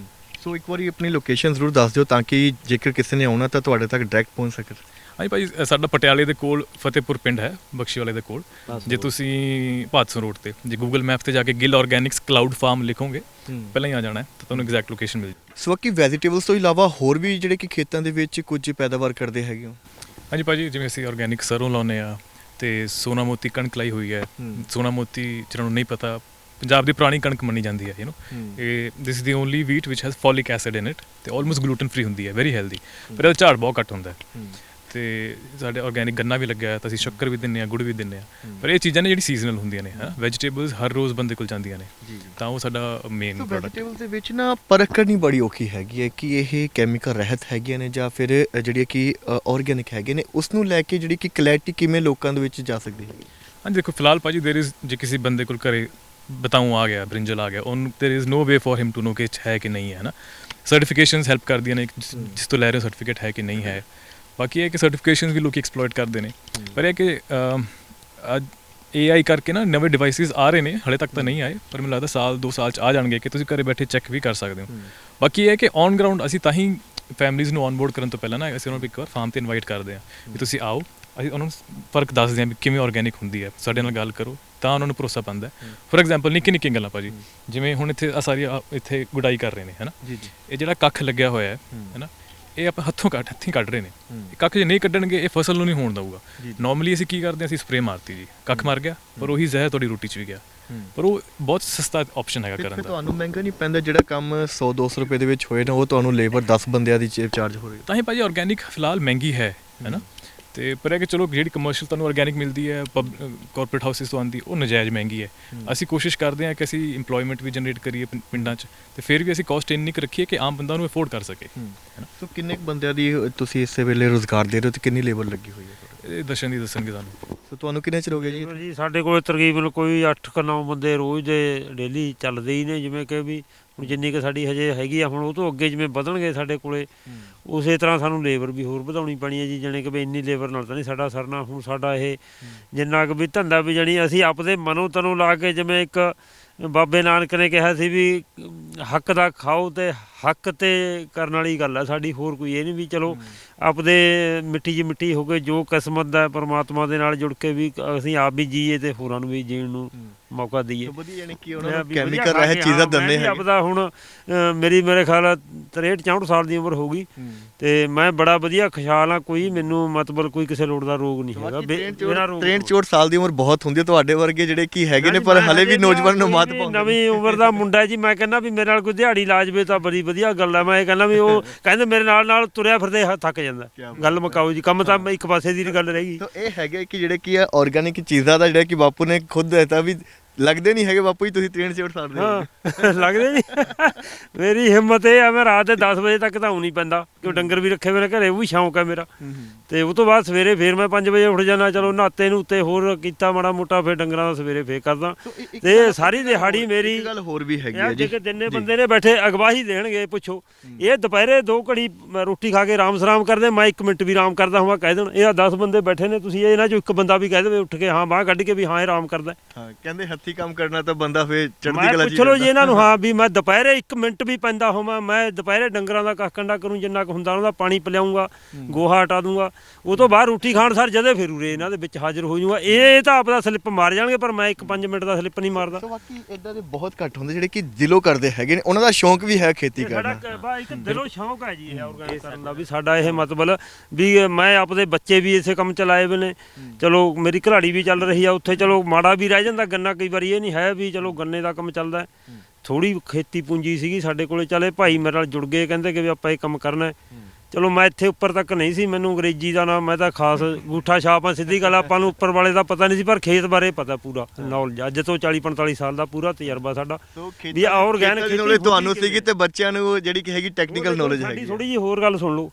A: ਸੋ ਇੱਕ ਵਾਰੀ ਆਪਣੀ ਲੋਕੇਸ਼ਨ ਜ਼ਰੂਰ ਦੱਸ ਦਿਓ ਤਾਂ ਕਿ ਜੇਕਰ ਕਿਸੇ ਨੇ ਆਉਣਾ ਤਾਂ ਤੁਹਾਡੇ ਤੱਕ ਡਾਇਰੈਕਟ ਪਹੁੰਚ ਸਕੇ।
B: ਹਾਂਜੀ ਭਾਈ ਸਾਡਾ ਪਟਿਆਲੇ ਦੇ ਕੋਲ ਫਤਿਹਪੁਰ ਪਿੰਡ ਹੈ ਬਖਸ਼ੀਵਾਲੇ ਦੇ ਕੋਲ। ਜੇ ਤੁਸੀਂ ਭਾਦਸੋਂ ਰੋਡ ਤੇ ਜੇ ਗੂਗਲ ਮੈਪ ਤੇ ਜਾ ਕੇ ਗਿੱਲ ਆਰਗੈਨਿਕਸ ਕਲਾਊਡ ਫਾਰਮ ਲਿਖੋਗੇ ਪਹਿਲਾਂ ਹੀ ਆ ਜਾਣਾ ਹੈ ਤਾਂ ਤੁਹਾਨੂੰ ਐਗਜ਼ੈਕਟ ਲੋਕੇਸ਼ਨ ਮਿਲ ਜਾਊ।
A: ਸੋ ਕਿ ਵੈਜੀਟੇਬਲਸ ਤੋਂ ਇਲਾਵਾ ਹੋਰ ਵੀ ਜਿਹੜੇ ਕਿ ਖੇਤਾਂ ਦੇ ਵਿੱਚ ਕੁਝ ਪੈਦਾਵਾਰ ਕਰਦੇ ਹੈਗੇ ਹੋ?
B: ਹਾਂਜੀ ਭਾਜੀ ਜਿਵੇਂ ਅਸੀਂ ਆਰਗੈਨਿਕ ਸਰੋਂ ਲਾਉਂਦੇ ਆ ਤੇ ਸੋਨਾ ਮੋਤੀ ਕਣਕ ਲਾਈ ਹੋਈ ਹੈ। ਸੋਨਾ ਮੋਤੀ ਜਿਹਨਾਂ ਨੂੰ ਨਹੀਂ ਪਤਾ ਪੰਜਾਬ ਦੀ ਪੁਰਾਣੀ ਕਣਕ ਮੰਨੀ ਜਾਂਦੀ ਹੈ ਯੂ نو। ਇਹ this is the only wheat which has folic acid in it ਤੇ ਆਲਮੋਸਟ ਗਲੂਟਨ ਫ੍ਰੀ ਹੁੰਦੀ ਹੈ ਵੈਰੀ ਹੈਲਦੀ ਪਰ ਇਹਦਾ ਝਾੜ ਬਹੁਤ ਘੱਟ ਹੁੰਦਾ ਹੈ। ਤੇ ਸਾਡੇ ਆਰਗੇਨਿਕ ਗੰਨਾ ਵੀ ਲੱਗਿਆ ਤਾਂ ਅਸੀਂ ਸ਼ੱਕਰ ਵੀ ਦਿੰਨੇ ਆ ਗੁੜ ਵੀ ਦਿੰਨੇ ਆ ਪਰ ਇਹ ਚੀਜ਼ਾਂ ਨੇ ਜਿਹੜੀ ਸੀਜ਼ਨਲ ਹੁੰਦੀਆਂ ਨੇ ਹਾਂ। ਵੈਜੀਟੇਬਲਸ ਹਰ ਰੋਜ਼ ਬੰਦੇ ਕੋਲ ਜਾਂਦੀਆਂ ਨੇ। ਤਾਂ ਉਹ ਸਾਡਾ ਮੇਨ ਪ੍ਰੋਡਕਟ
A: ਵੈਜੀਟੇਬਲ ਦੇ ਵਿੱਚ ਨਾ ਪਰਖ ਕਰਨੀ ਬੜੀ ਔਖੀ ਹੈਗੀ ਹੈ ਕਿ ਇਹ ਕੈਮੀਕਲ ਰਹਿਤ ਹੈਗੀਆਂ ਨੇ ਜਾਂ ਫਿਰ ਜਿਹੜੀ ਕਿ ਆਰਗੇਨਿਕ ਹੈਗੇ ਨੇ ਉਸ ਨੂੰ ਲੈ ਕੇ ਜਿਹੜੀ ਕਿ ਕਲੈਰਿਟੀ ਕਿਵੇਂ ਲੋਕਾਂ ਦੇ ਵਿੱਚ ਜਾ ਸਕਦੀ ਹੈ?
B: ਹਾਂ ਦੇਖੋ ਫਿਲਹਾਲ ਭਾਜੀ देयर इज ਜੇ ਕਿਸੇ ਬੰਦੇ ਕੋਲ ਘਰੇ ਬਤਾਉਂ ਆ ਗਿਆ ਬ੍ਰਿੰਜਲ ਆ ਗਿਆ ਉਹਨ there is no way for him to know ਕਿ ਹੈ ਕਿ ਨਹੀਂ ਹੈ ਨਾ ਸਰਟੀਫਿਕੇਸ਼ਨਸ ਹੈਲਪ ਕਰਦੀਆਂ ਨੇ ਜਿਸ ਤੋਂ ਲੈ ਰਹੇ ਸਰਟੀਫਿਕੇਟ ਹੈ ਕਿ ਨਹੀਂ ਹੈ। ਬਾਕੀ ਇਹ ਕਿ ਸਰਟੀਫਿਕੇਸ਼ਨਸ ਵੀ ਲੋਕੀ ਐਕਸਪਲੋਇਟ ਕਰਦੇ ਨੇ। ਪਰ ਇਹ ਕਿ ਅੱਜ AI ਕਰਕੇ ਨਾ ਨਵੇਂ ਡਿਵਾਈਸਿਸ ਆ ਰਹੇ ਨੇ ਹਲੇ ਤੱਕ ਤਾਂ ਨਹੀਂ ਆਏ ਪਰ ਮੈਨੂੰ ਲੱਗਦਾ ਸਾਲ 2 ਸਾਲ ਚ ਆ ਜਾਣਗੇ ਕਿ ਤੁਸੀਂ ਘਰੇ ਬੈਠੇ ਚੈੱਕ ਵੀ ਕਰ ਸਕਦੇ ਹੋ। ਬਾਕੀ ਇਹ ਹੈ ਕਿ ਔਨ ਗਰਾਊਂਡ ਅਸੀਂ ਤਾਂ ਹੀ ਫੈਮਿਲੀਜ਼ ਨੂੰ ਔਨਬੋਰਡ ਕਰਨ ਤੋਂ ਪਹਿਲਾਂ ਨਾ ਅਸੀਂ ਉਹਨਾਂ ਨੂੰ ਇੱਕ ਵਾਰ ਫਾਰਮ ਤੇ ਇਨਵਾਈਟ ਕਰਦੇ ਹਾਂ ਵੀ ਤੁਸੀਂ ਆਓ ਅਸੀਂ ਉਹਨਾਂ ਨੂੰ ਫ਼ਰਕ ਦੱਸਦੇ ਹਾਂ ਵੀ ਕਿਵੇਂ ਆਰਗੈਨਿਕ ਹੁੰਦੀ ਹੈ ਸਾਡੇ ਨਾਲ ਗੱਲ ਕਰੋ ਤਾਂ ਉਹਨਾਂ ਨੂੰ ਭਰੋਸਾ ਪੈਂਦਾ ਫੋਰ ਐਗਜ਼ਾਮਪਲ ਨਿੱਕੀ ਨਿੱਕੀ ਗੱਲਾਂ ਭਾਜੀ ਜਿਵੇਂ ਹੁਣ ਇੱਥੇ ਆ ਸਾਰੀ ਇੱਥੇ ਗੁਡਾਈ ਕਰ ਰਹੇ ਨੇ ਹੈਨਾ
A: ਜੀ ਜੀ।
B: ਇਹ ਜਿਹੜਾ ਕੱਖ ਲੱਗਿਆ ਹੋਇਆ ਹੈ ਹੈਨਾ ਇਹ ਆਪਾਂ ਹੱਥੋਂ ਕੱਢ ਹੱਥੀਂ ਕੱਢ ਰਹੇ ਨੇ। ਕੱਖ ਜੇ ਨਹੀਂ ਕੱਢਣਗੇ ਇਹ ਫਸਲ ਨੂੰ ਨਹੀਂ ਹੋਣ ਦਊਗਾ। ਨਾਰਮਲੀ ਅਸੀਂ ਕੀ ਕਰਦੇ ਹਾਂ ਅਸੀਂ ਸਪਰੇਅ ਮਾਰਤੀ ਜੀ। ਕੱਖ ਮਰ ਗਿਆ ਪਰ ਉਹੀ ਜ਼ਹਿਰ ਤੁਹਾਡੀ ਰੋਟੀ 'ਚ ਵੀ ਗਿਆ। ਪਰ ਉਹ ਬਹੁਤ ਸਸਤਾ ਆਪਸ਼ਨ ਹੈਗਾ ਕਰਨ ਦਾ।
A: ਤੁਹਾਨੂੰ ਮਹਿੰਗਾ ਨਹੀਂ ਪੈਂਦਾ ਜਿਹੜਾ ਕੰਮ 100 200 ਰੁਪਏ ਦੇ ਵਿੱਚ ਹੋਏ ਨਾ ਉਹ ਤੁਹਾਨੂੰ ਲੇਬਰ 10 ਬੰਦਿਆਂ ਦੀ ਚਾਰਜ ਹੋ ਰਹੀ ਹੈ।
B: ਤਾਂ ਹੀ ਭਾਜੀ ਆਰਗੈਨਿਕ ਫਿਲਹਾਲ ਮਹਿੰਗੀ ਹੈ ਹੈਨਾ ਤੇ ਪਰ ਇਹ ਕਿ ਚਲੋ ਜਿਹੜੀ ਕਮਰਸ਼ੀਅਲ ਤੁਹਾਨੂੰ ਆਰਗੈਨਿਕ ਮਿਲਦੀ ਹੈ ਕਾਰਪੋਰੇਟ ਹਾਊਸਿਸ ਤੋਂ ਆਉਂਦੀ ਉਹ ਨਜਾਇਜ਼ ਮਹਿੰਗੀ ਹੈ। ਅਸੀਂ ਕੋਸ਼ਿਸ਼ ਕਰਦੇ ਹਾਂ ਕਿ ਅਸੀਂ EMPLOYMENT ਵੀ ਜਨਰੇਟ ਕਰੀਏ ਪਿੰਡਾਂ 'ਚ ਤੇ ਫਿਰ ਵੀ ਅਸੀਂ ਕਾਸਟ ਇੰਨੀ ਕੁ ਰੱਖੀਏ ਕਿ ਆਮ ਬੰਦਾ ਨੂੰ ਅਫੋਰਡ ਕਰ ਸਕੇ ਹੈਨਾ
A: ਸੋ ਕਿੰਨੇ ਕੁ ਬੰਦਿਆਂ ਦੀ ਤੁਸੀਂ ਇਸੇ ਵੇਲੇ ਰੋਜ਼ਗਾਰ ਦੇ ਰਹੇ ਹੋ ਤੇ ਕਿੰਨੀ ਲੇਬਰ ਲੱਗੀ ਹੋਈ ਹੈ
B: ਇਹ ਦਰਸ਼ਨ ਦੀ ਦੱਸਣਗੇ ਸਾਨੂੰ
A: ਸੋ ਤੁਹਾਨੂੰ ਕਿੰਨੇ ਚਿਰ ਹੋ ਗਿਆ ਜੀ?
C: ਜੀ ਸਾਡੇ ਕੋਲ ਤਕਰੀਬਨ ਕੋਈ 8 ਕ 9 ਬੰਦੇ ਰੋਜ਼ ਦੇ ਡੇਲੀ ਚੱਲਦੇ ਹੀ ਨੇ ਜਿਵੇਂ ਕਿ ਵੀ ਹੁਣ ਜਿੰਨੀ ਕਿ ਸਾਡੀ ਹਜੇ ਹੈਗੀ ਆ ਹੁਣ ਉਹ ਤੋਂ ਅੱਗੇ ਜਿਵੇਂ ਵਧਣਗੇ ਸਾਡੇ ਕੋਲੇ ਉਸੇ ਤਰ੍ਹਾਂ ਸਾਨੂੰ ਲੇਬਰ ਵੀ ਹੋਰ ਵਧਾਉਣੀ ਪੈਣੀ ਹੈ ਜੀ ਜਾਣੀ ਕਿ ਵੀ ਇੰਨੀ ਲੇਬਰ ਨਾਲ ਤਾਂ ਨਹੀਂ ਸਾਡਾ ਸਰਨਾ ਹੁਣ ਸਾਡਾ ਇਹ ਜਿੰਨਾ ਕੁ ਵੀ ਧੰਦਾ ਵੀ ਜਾਣੀ ਅਸੀਂ ਆਪਦੇ ਮਨੋਂ ਤਨੋਂ ਲਾ ਕੇ ਜਿਵੇਂ ਇੱਕ ਬਾਬੇ ਨਾਨਕ ਨੇ ਕਿਹਾ ਸੀ ਵੀ ਹੱਕ ਦਾ ਖਾਓ ਤੇ ਹੱਕ ਤੇ ਕਰਨ ਵਾਲੀ ਗੱਲ ਹੈ ਸਾਡੀ ਹੋਰ ਕੋਈ ਇਹ ਨਹੀਂ ਵੀ ਚਲੋ ਆਪਦੇ ਮਿੱਟੀ ਜੀ ਮਿੱਟੀ ਹੋ ਕੇ ਜੋ ਕਿਸਮਤ ਦਾ ਪ੍ਰਮਾਤਮਾ ਦੇ ਨਾਲ ਜੁੜ ਕੇ ਵੀ ਅਸੀਂ ਆਪ ਵੀ ਜੀਏ ਤੇ ਹੋਰਾਂ ਨੂੰ ਵੀ ਜੀਣ ਨੂੰ ਮੌਕਾ ਦਈਏ।
A: ਵਧੀਆ ਯਾਨੀ ਕਿ ਉਹਨਾਂ ਨੂੰ ਕੈਮੀਕਲ ਚੀਜ਼ਾਂ ਦਿੰਦੇ
C: ਆਪਦਾ ਹੁਣ ਮੇਰੀ ਮੇਰੇ ਖਿਆਲ ਆ 63 64 ਸਾਲ ਦੀ ਉਮਰ ਹੋ ਗਈ। ਤੇ ਮੈਂ ਬੜਾ ਵਧੀਆ ਖੁਸ਼ਹਾਲ ਆ ਕੋਈ ਮੈਨੂੰ ਮਤਲਬ ਕੋਈ ਕਿਸੇ ਲੋੜ ਦਾ ਰੋਗ ਨਹੀਂ ਹੈਗਾ ਬਿਨਾਂ ਰੋਗ
A: 63 64 ਸਾਲ ਦੀ ਉਮਰ ਬਹੁਤ ਹੁੰਦੀ ਹੈ ਤੁਹਾਡੇ ਵਰਗੇ ਜਿਹੜੇ ਕੀ ਹੈਗੇ ਨੇ ਪਰ ਹਲੇ ਵੀ ਨੌਜਵਾਨ ਨੂੰ ਮਾਤ ਪਾਉਂਦੇ।
C: ਨਵੀਂ ਉਮਰ ਦਾ ਮੁੰਡਾ ਜੀ ਮੈਂ ਕਹਿੰਦਾ ਵੀ ਮੇਰੇ ਨਾਲ ਕੋਈ ਦਿਹਾੜੀ ਲਾ ਜਵੇ ਤਾਂ ਬੜੀ ਵਧੀਆ ਗੱਲ ਹੈ ਮੈਂ ਇਹ ਕਹਿੰਦਾ ਵੀ ਉਹ [LAUGHS] ਕਹਿੰਦੇ ਮੇਰੇ ਨਾਲ ਨਾਲ ਤੁਰਿਆ ਫਿਰਦੇ ਥੱਕ ਜਾਂਦਾ।
A: ਕਿਆ ਬਾਤ
C: ਗੱਲ ਮੁਕਾਓ ਜੀ ਕੰਮ ਤਾਂ ਇੱਕ ਪਾਸੇ ਦੀ ਗੱਲ ਰਹਿ। ਗਈ
A: ਤਾਂ ਇਹ ਹੈਗੇ ਕਿ ਜਿਹੜੇ ਕੀ ਹੈ ਆਰਗੈਨਿਕ ਚੀਜ਼ਾਂ ਦਾ ਜਿਹੜਾ ਕਿ ਬਾਪੂ ਨੇ ਖੁਦ ਦਿੱਤਾ ਵੀ ਲੱਗਦੇ ਨਹੀਂ ਹੈਗੇ ਬਾਪੂ ਜੀ ਤੁਸੀਂ 63 64 ਸਾਲ ਦੇ ਹੋ।
C: ਹਾਂ ਲੱਗਦੇ ਨਹੀਂ। ਮੇਰੀ ਹਿੰਮਤ ਇਹ ਆ ਮੈਂ ਰਾਤ ਦੇ 10 ਵਜੇ ਤੱਕ ਤਾਂ ਆਉਂ ਨਹੀਂ ਪੈਂਦਾ। ਕਿਉਂ ਡੰਗਰ ਵੀ ਰੱਖੇ ਮੇਰੇ ਘਰੇ ਉਹ ਵੀ ਸ਼ੌਂਕ ਹੈ ਮੇਰਾ। ਤੇ ਉਸ ਤੋਂ ਬਾਅਦ ਸਵੇਰੇ ਫੇਰ ਮੈਂ 5 ਵਜੇ ਉੱਠ ਜਾਣਾ ਚਲੋ ਨਾਤੇ ਨੂੰ ਉੱਤੇ ਹੋਰ ਕੀਤਾ ਮਾੜਾ ਮੋਟਾ ਫੇਰ ਡੰਗਰਾਂ ਦਾ ਸਵੇਰੇ ਫੇਰ ਕਰਦਾ। ਤੇ ਸਾਰੀ ਦਿਹਾੜੀ ਮੇਰੀ
A: ਇੱਕ ਗੱਲ ਹੋਰ ਵੀ ਹੈਗੀ ਹੈ ਜੀ।
C: ਜੇ। ਜਿੰਨੇ ਬੰਦੇ ਨੇ ਬੈਠੇ ਅਗਵਾਹੀ ਦੇਣਗੇ ਪੁੱਛੋ। ਇਹ ਦੁਪਹਿਰੇ ਦੋ ਘੜੀ ਰੋਟੀ ਖਾ ਕੇ ਆਰਾਮ ਸਰਾਮ ਕਰਦੇ ਮੈਂ 1 ਮਿੰਟ ਵੀ ਆਰਾਮ ਕਰਦਾ ਹਾਂ ਕਹਿ ਦੇਣ। ਇਹ 10 ਬੰਦੇ ਬੈਠੇ ਨੇ ਤੁਸੀਂ ਇਹਨਾਂ ਚੋਂ ਇੱਕ ਬੰਦਾ ਵੀ ਕਹਿ ਦੇਵੇ ਉੱਠ ਕੇ ਹਾਂ ਬਾਹ ਕੱਢ ਕੇ ਵੀ ਹਾਂ ਆਰਾਮ ਕਰਦਾ।
A: ਹਾਂ ਕਹਿੰਦੇ ਹੱਥੀ ਕੰਮ ਕਰਨਾ ਤਾਂ ਬੰਦਾ ਫੇਰ ਚੜ੍ਹਦੀ
C: ਮੈਂ
A: ਕਲਾ
C: ਪੁੱਛ ਲਓ ਜੀ ਇਹਨਾਂ ਨੂੰ ਹਾਂ ਵੀ ਮੈਂ ਦੁਪਹਿਰੇ 1 ਮਿੰਟ ਵੀ ਪੈਂਦਾ ਹੋਵਾਂ ਮੈਂ ਦੁਪਹਿਰੇ ਡੰਗਰਾਂ ਦਾ ਕੱਖ ਕੰਡਾ ਕਰੂੰ ਜਿੰਨਾ ਕੁ ਹੁੰਦਾ ਉਹਨਾਂ ਦਾ ਪਾਣੀ ਪਿਲਾਉਂਗਾ ਗੋਹਾ ਹਟਾ ਦੂੰਗਾ। ਉਹ ਤੋਂ ਬਾਅਦ ਰੋਟੀ ਖਾਣ ਸਰ ਜਦੇ ਫਿਰ ਉਰੇ ਇਹਨਾਂ ਦੇ ਵਿੱਚ ਹਾਜ਼ਰ ਹੋ ਜਾਊਗਾ। ਇਹ ਤਾਂ ਆਪਦਾ ਸਲਿੱਪ ਮਾਰ ਜਾਣਗੇ ਪਰ ਮੈਂ 1-5 ਮਿੰਟ ਦਾ ਸਲਿੱਪ ਨਹੀਂ ਮਾਰਦਾ।
A: ਸੋ ਬਾਕੀ ਇਦਾਂ ਦੇ ਬਹੁਤ ਘੱਟ ਹੁੰਦੇ ਜਿਹੜੇ ਕਿ ਦਿਲੋਂ ਕਰਦੇ ਹੈਗੇ ਨੇ ਉਹਨਾਂ ਦਾ ਸ਼ੌਂਕ ਵੀ ਹੈ ਖੇਤੀ ਕਰਨਾ।
C: ਸਾਡਾ ਬਾ ਇੱਕ ਦਿਲੋਂ ਸ਼ੌਂਕ ਹੈ ਜੀ ਇਹ ਆਰਗੇਨਾਈਜ਼ ਕਰਨ ਦਾ ਵੀ ਸਾਡਾ ਇਹ ਮਤਲਬ ਵੀ ਮੈਂ ਆਪਦੇ ਬੱਚੇ ਵੀ ਇਸੇ ਕੰਮ ਚ ਲਾਏ ਹੋਏ ਨੇ। ਚਲੋ ਮੇਰੀ ਘਰਾੜੀ ਵੀ ਚੱਲ ਰਹੀ ਆ ਉੱਥੇ ਚਲੋ ਮਾੜਾ ਵੀ ਰਹਿ ਜਾਂਦਾ ਗੰਨਾ ਕਈ ਵਾਰੀ ਇਹ ਨਹੀਂ ਹੈ ਵੀ ਚਲੋ ਗੰਨੇ ਦਾ ਕੰਮ ਚੱਲਦਾ। ਥੋੜੀ ਖੇਤੀ ਪੂੰਜੀ ਸੀਗੀ ਸਾਡੇ ਕੋਲੇ ਚਲੇ ਭਾਈ ਮੇਰੇ ਨਾਲ ਜੁੜ ਗਏ ਕਹਿੰਦੇ ਕਿ ਵੀ ਆਪਾਂ ਇਹ ਕੰਮ ਕਰਨਾ ਹੈ। ਚਲੋ ਮੈਂ ਇੱਥੇ ਉੱਪਰ ਤੱਕ ਨਹੀਂ ਸੀ ਮੈਨੂੰ ਅੰਗਰੇਜ਼ੀ ਦਾ ਨਾ ਮੈਂ ਤਾਂ ਖਾਸ ਗੂਠਾ ਛਾਪ ਆ ਸਿੱਧੀ ਗੱਲ ਆ, ਆਪਾਂ ਨੂੰ ਉੱਪਰ ਵਾਲੇ ਦਾ ਪਤਾ ਨਹੀਂ ਸੀ ਪਰ ਖੇਤ ਬਾਰੇ ਪਤਾ ਪੂਰਾ। ਨੌਲੇਜ ਅੱਜ ਤੋਂ 40 45 ਸਾਲ ਦਾ ਪੂਰਾ ਤਜਰਬਾ ਸਾਡਾ। ਵੀ ਆਰਗੈਨਿਕ
A: ਖੇਤੀ ਤੁਹਾਨੂੰ ਸੀਗੀ ਤੇ ਬੱਚਿਆਂ ਨੂੰ ਜਿਹੜੀ ਕਿ ਹੈਗੀ ਟੈਕਨੀਕਲ ਨੌਲੇਜ
C: ਸਾਡੀ
A: ਹੈਗੀ
C: ਥੋੜੀ ਜਿਹੀ ਹੋਰ ਗੱਲ ਸੁਣ ਲਓ।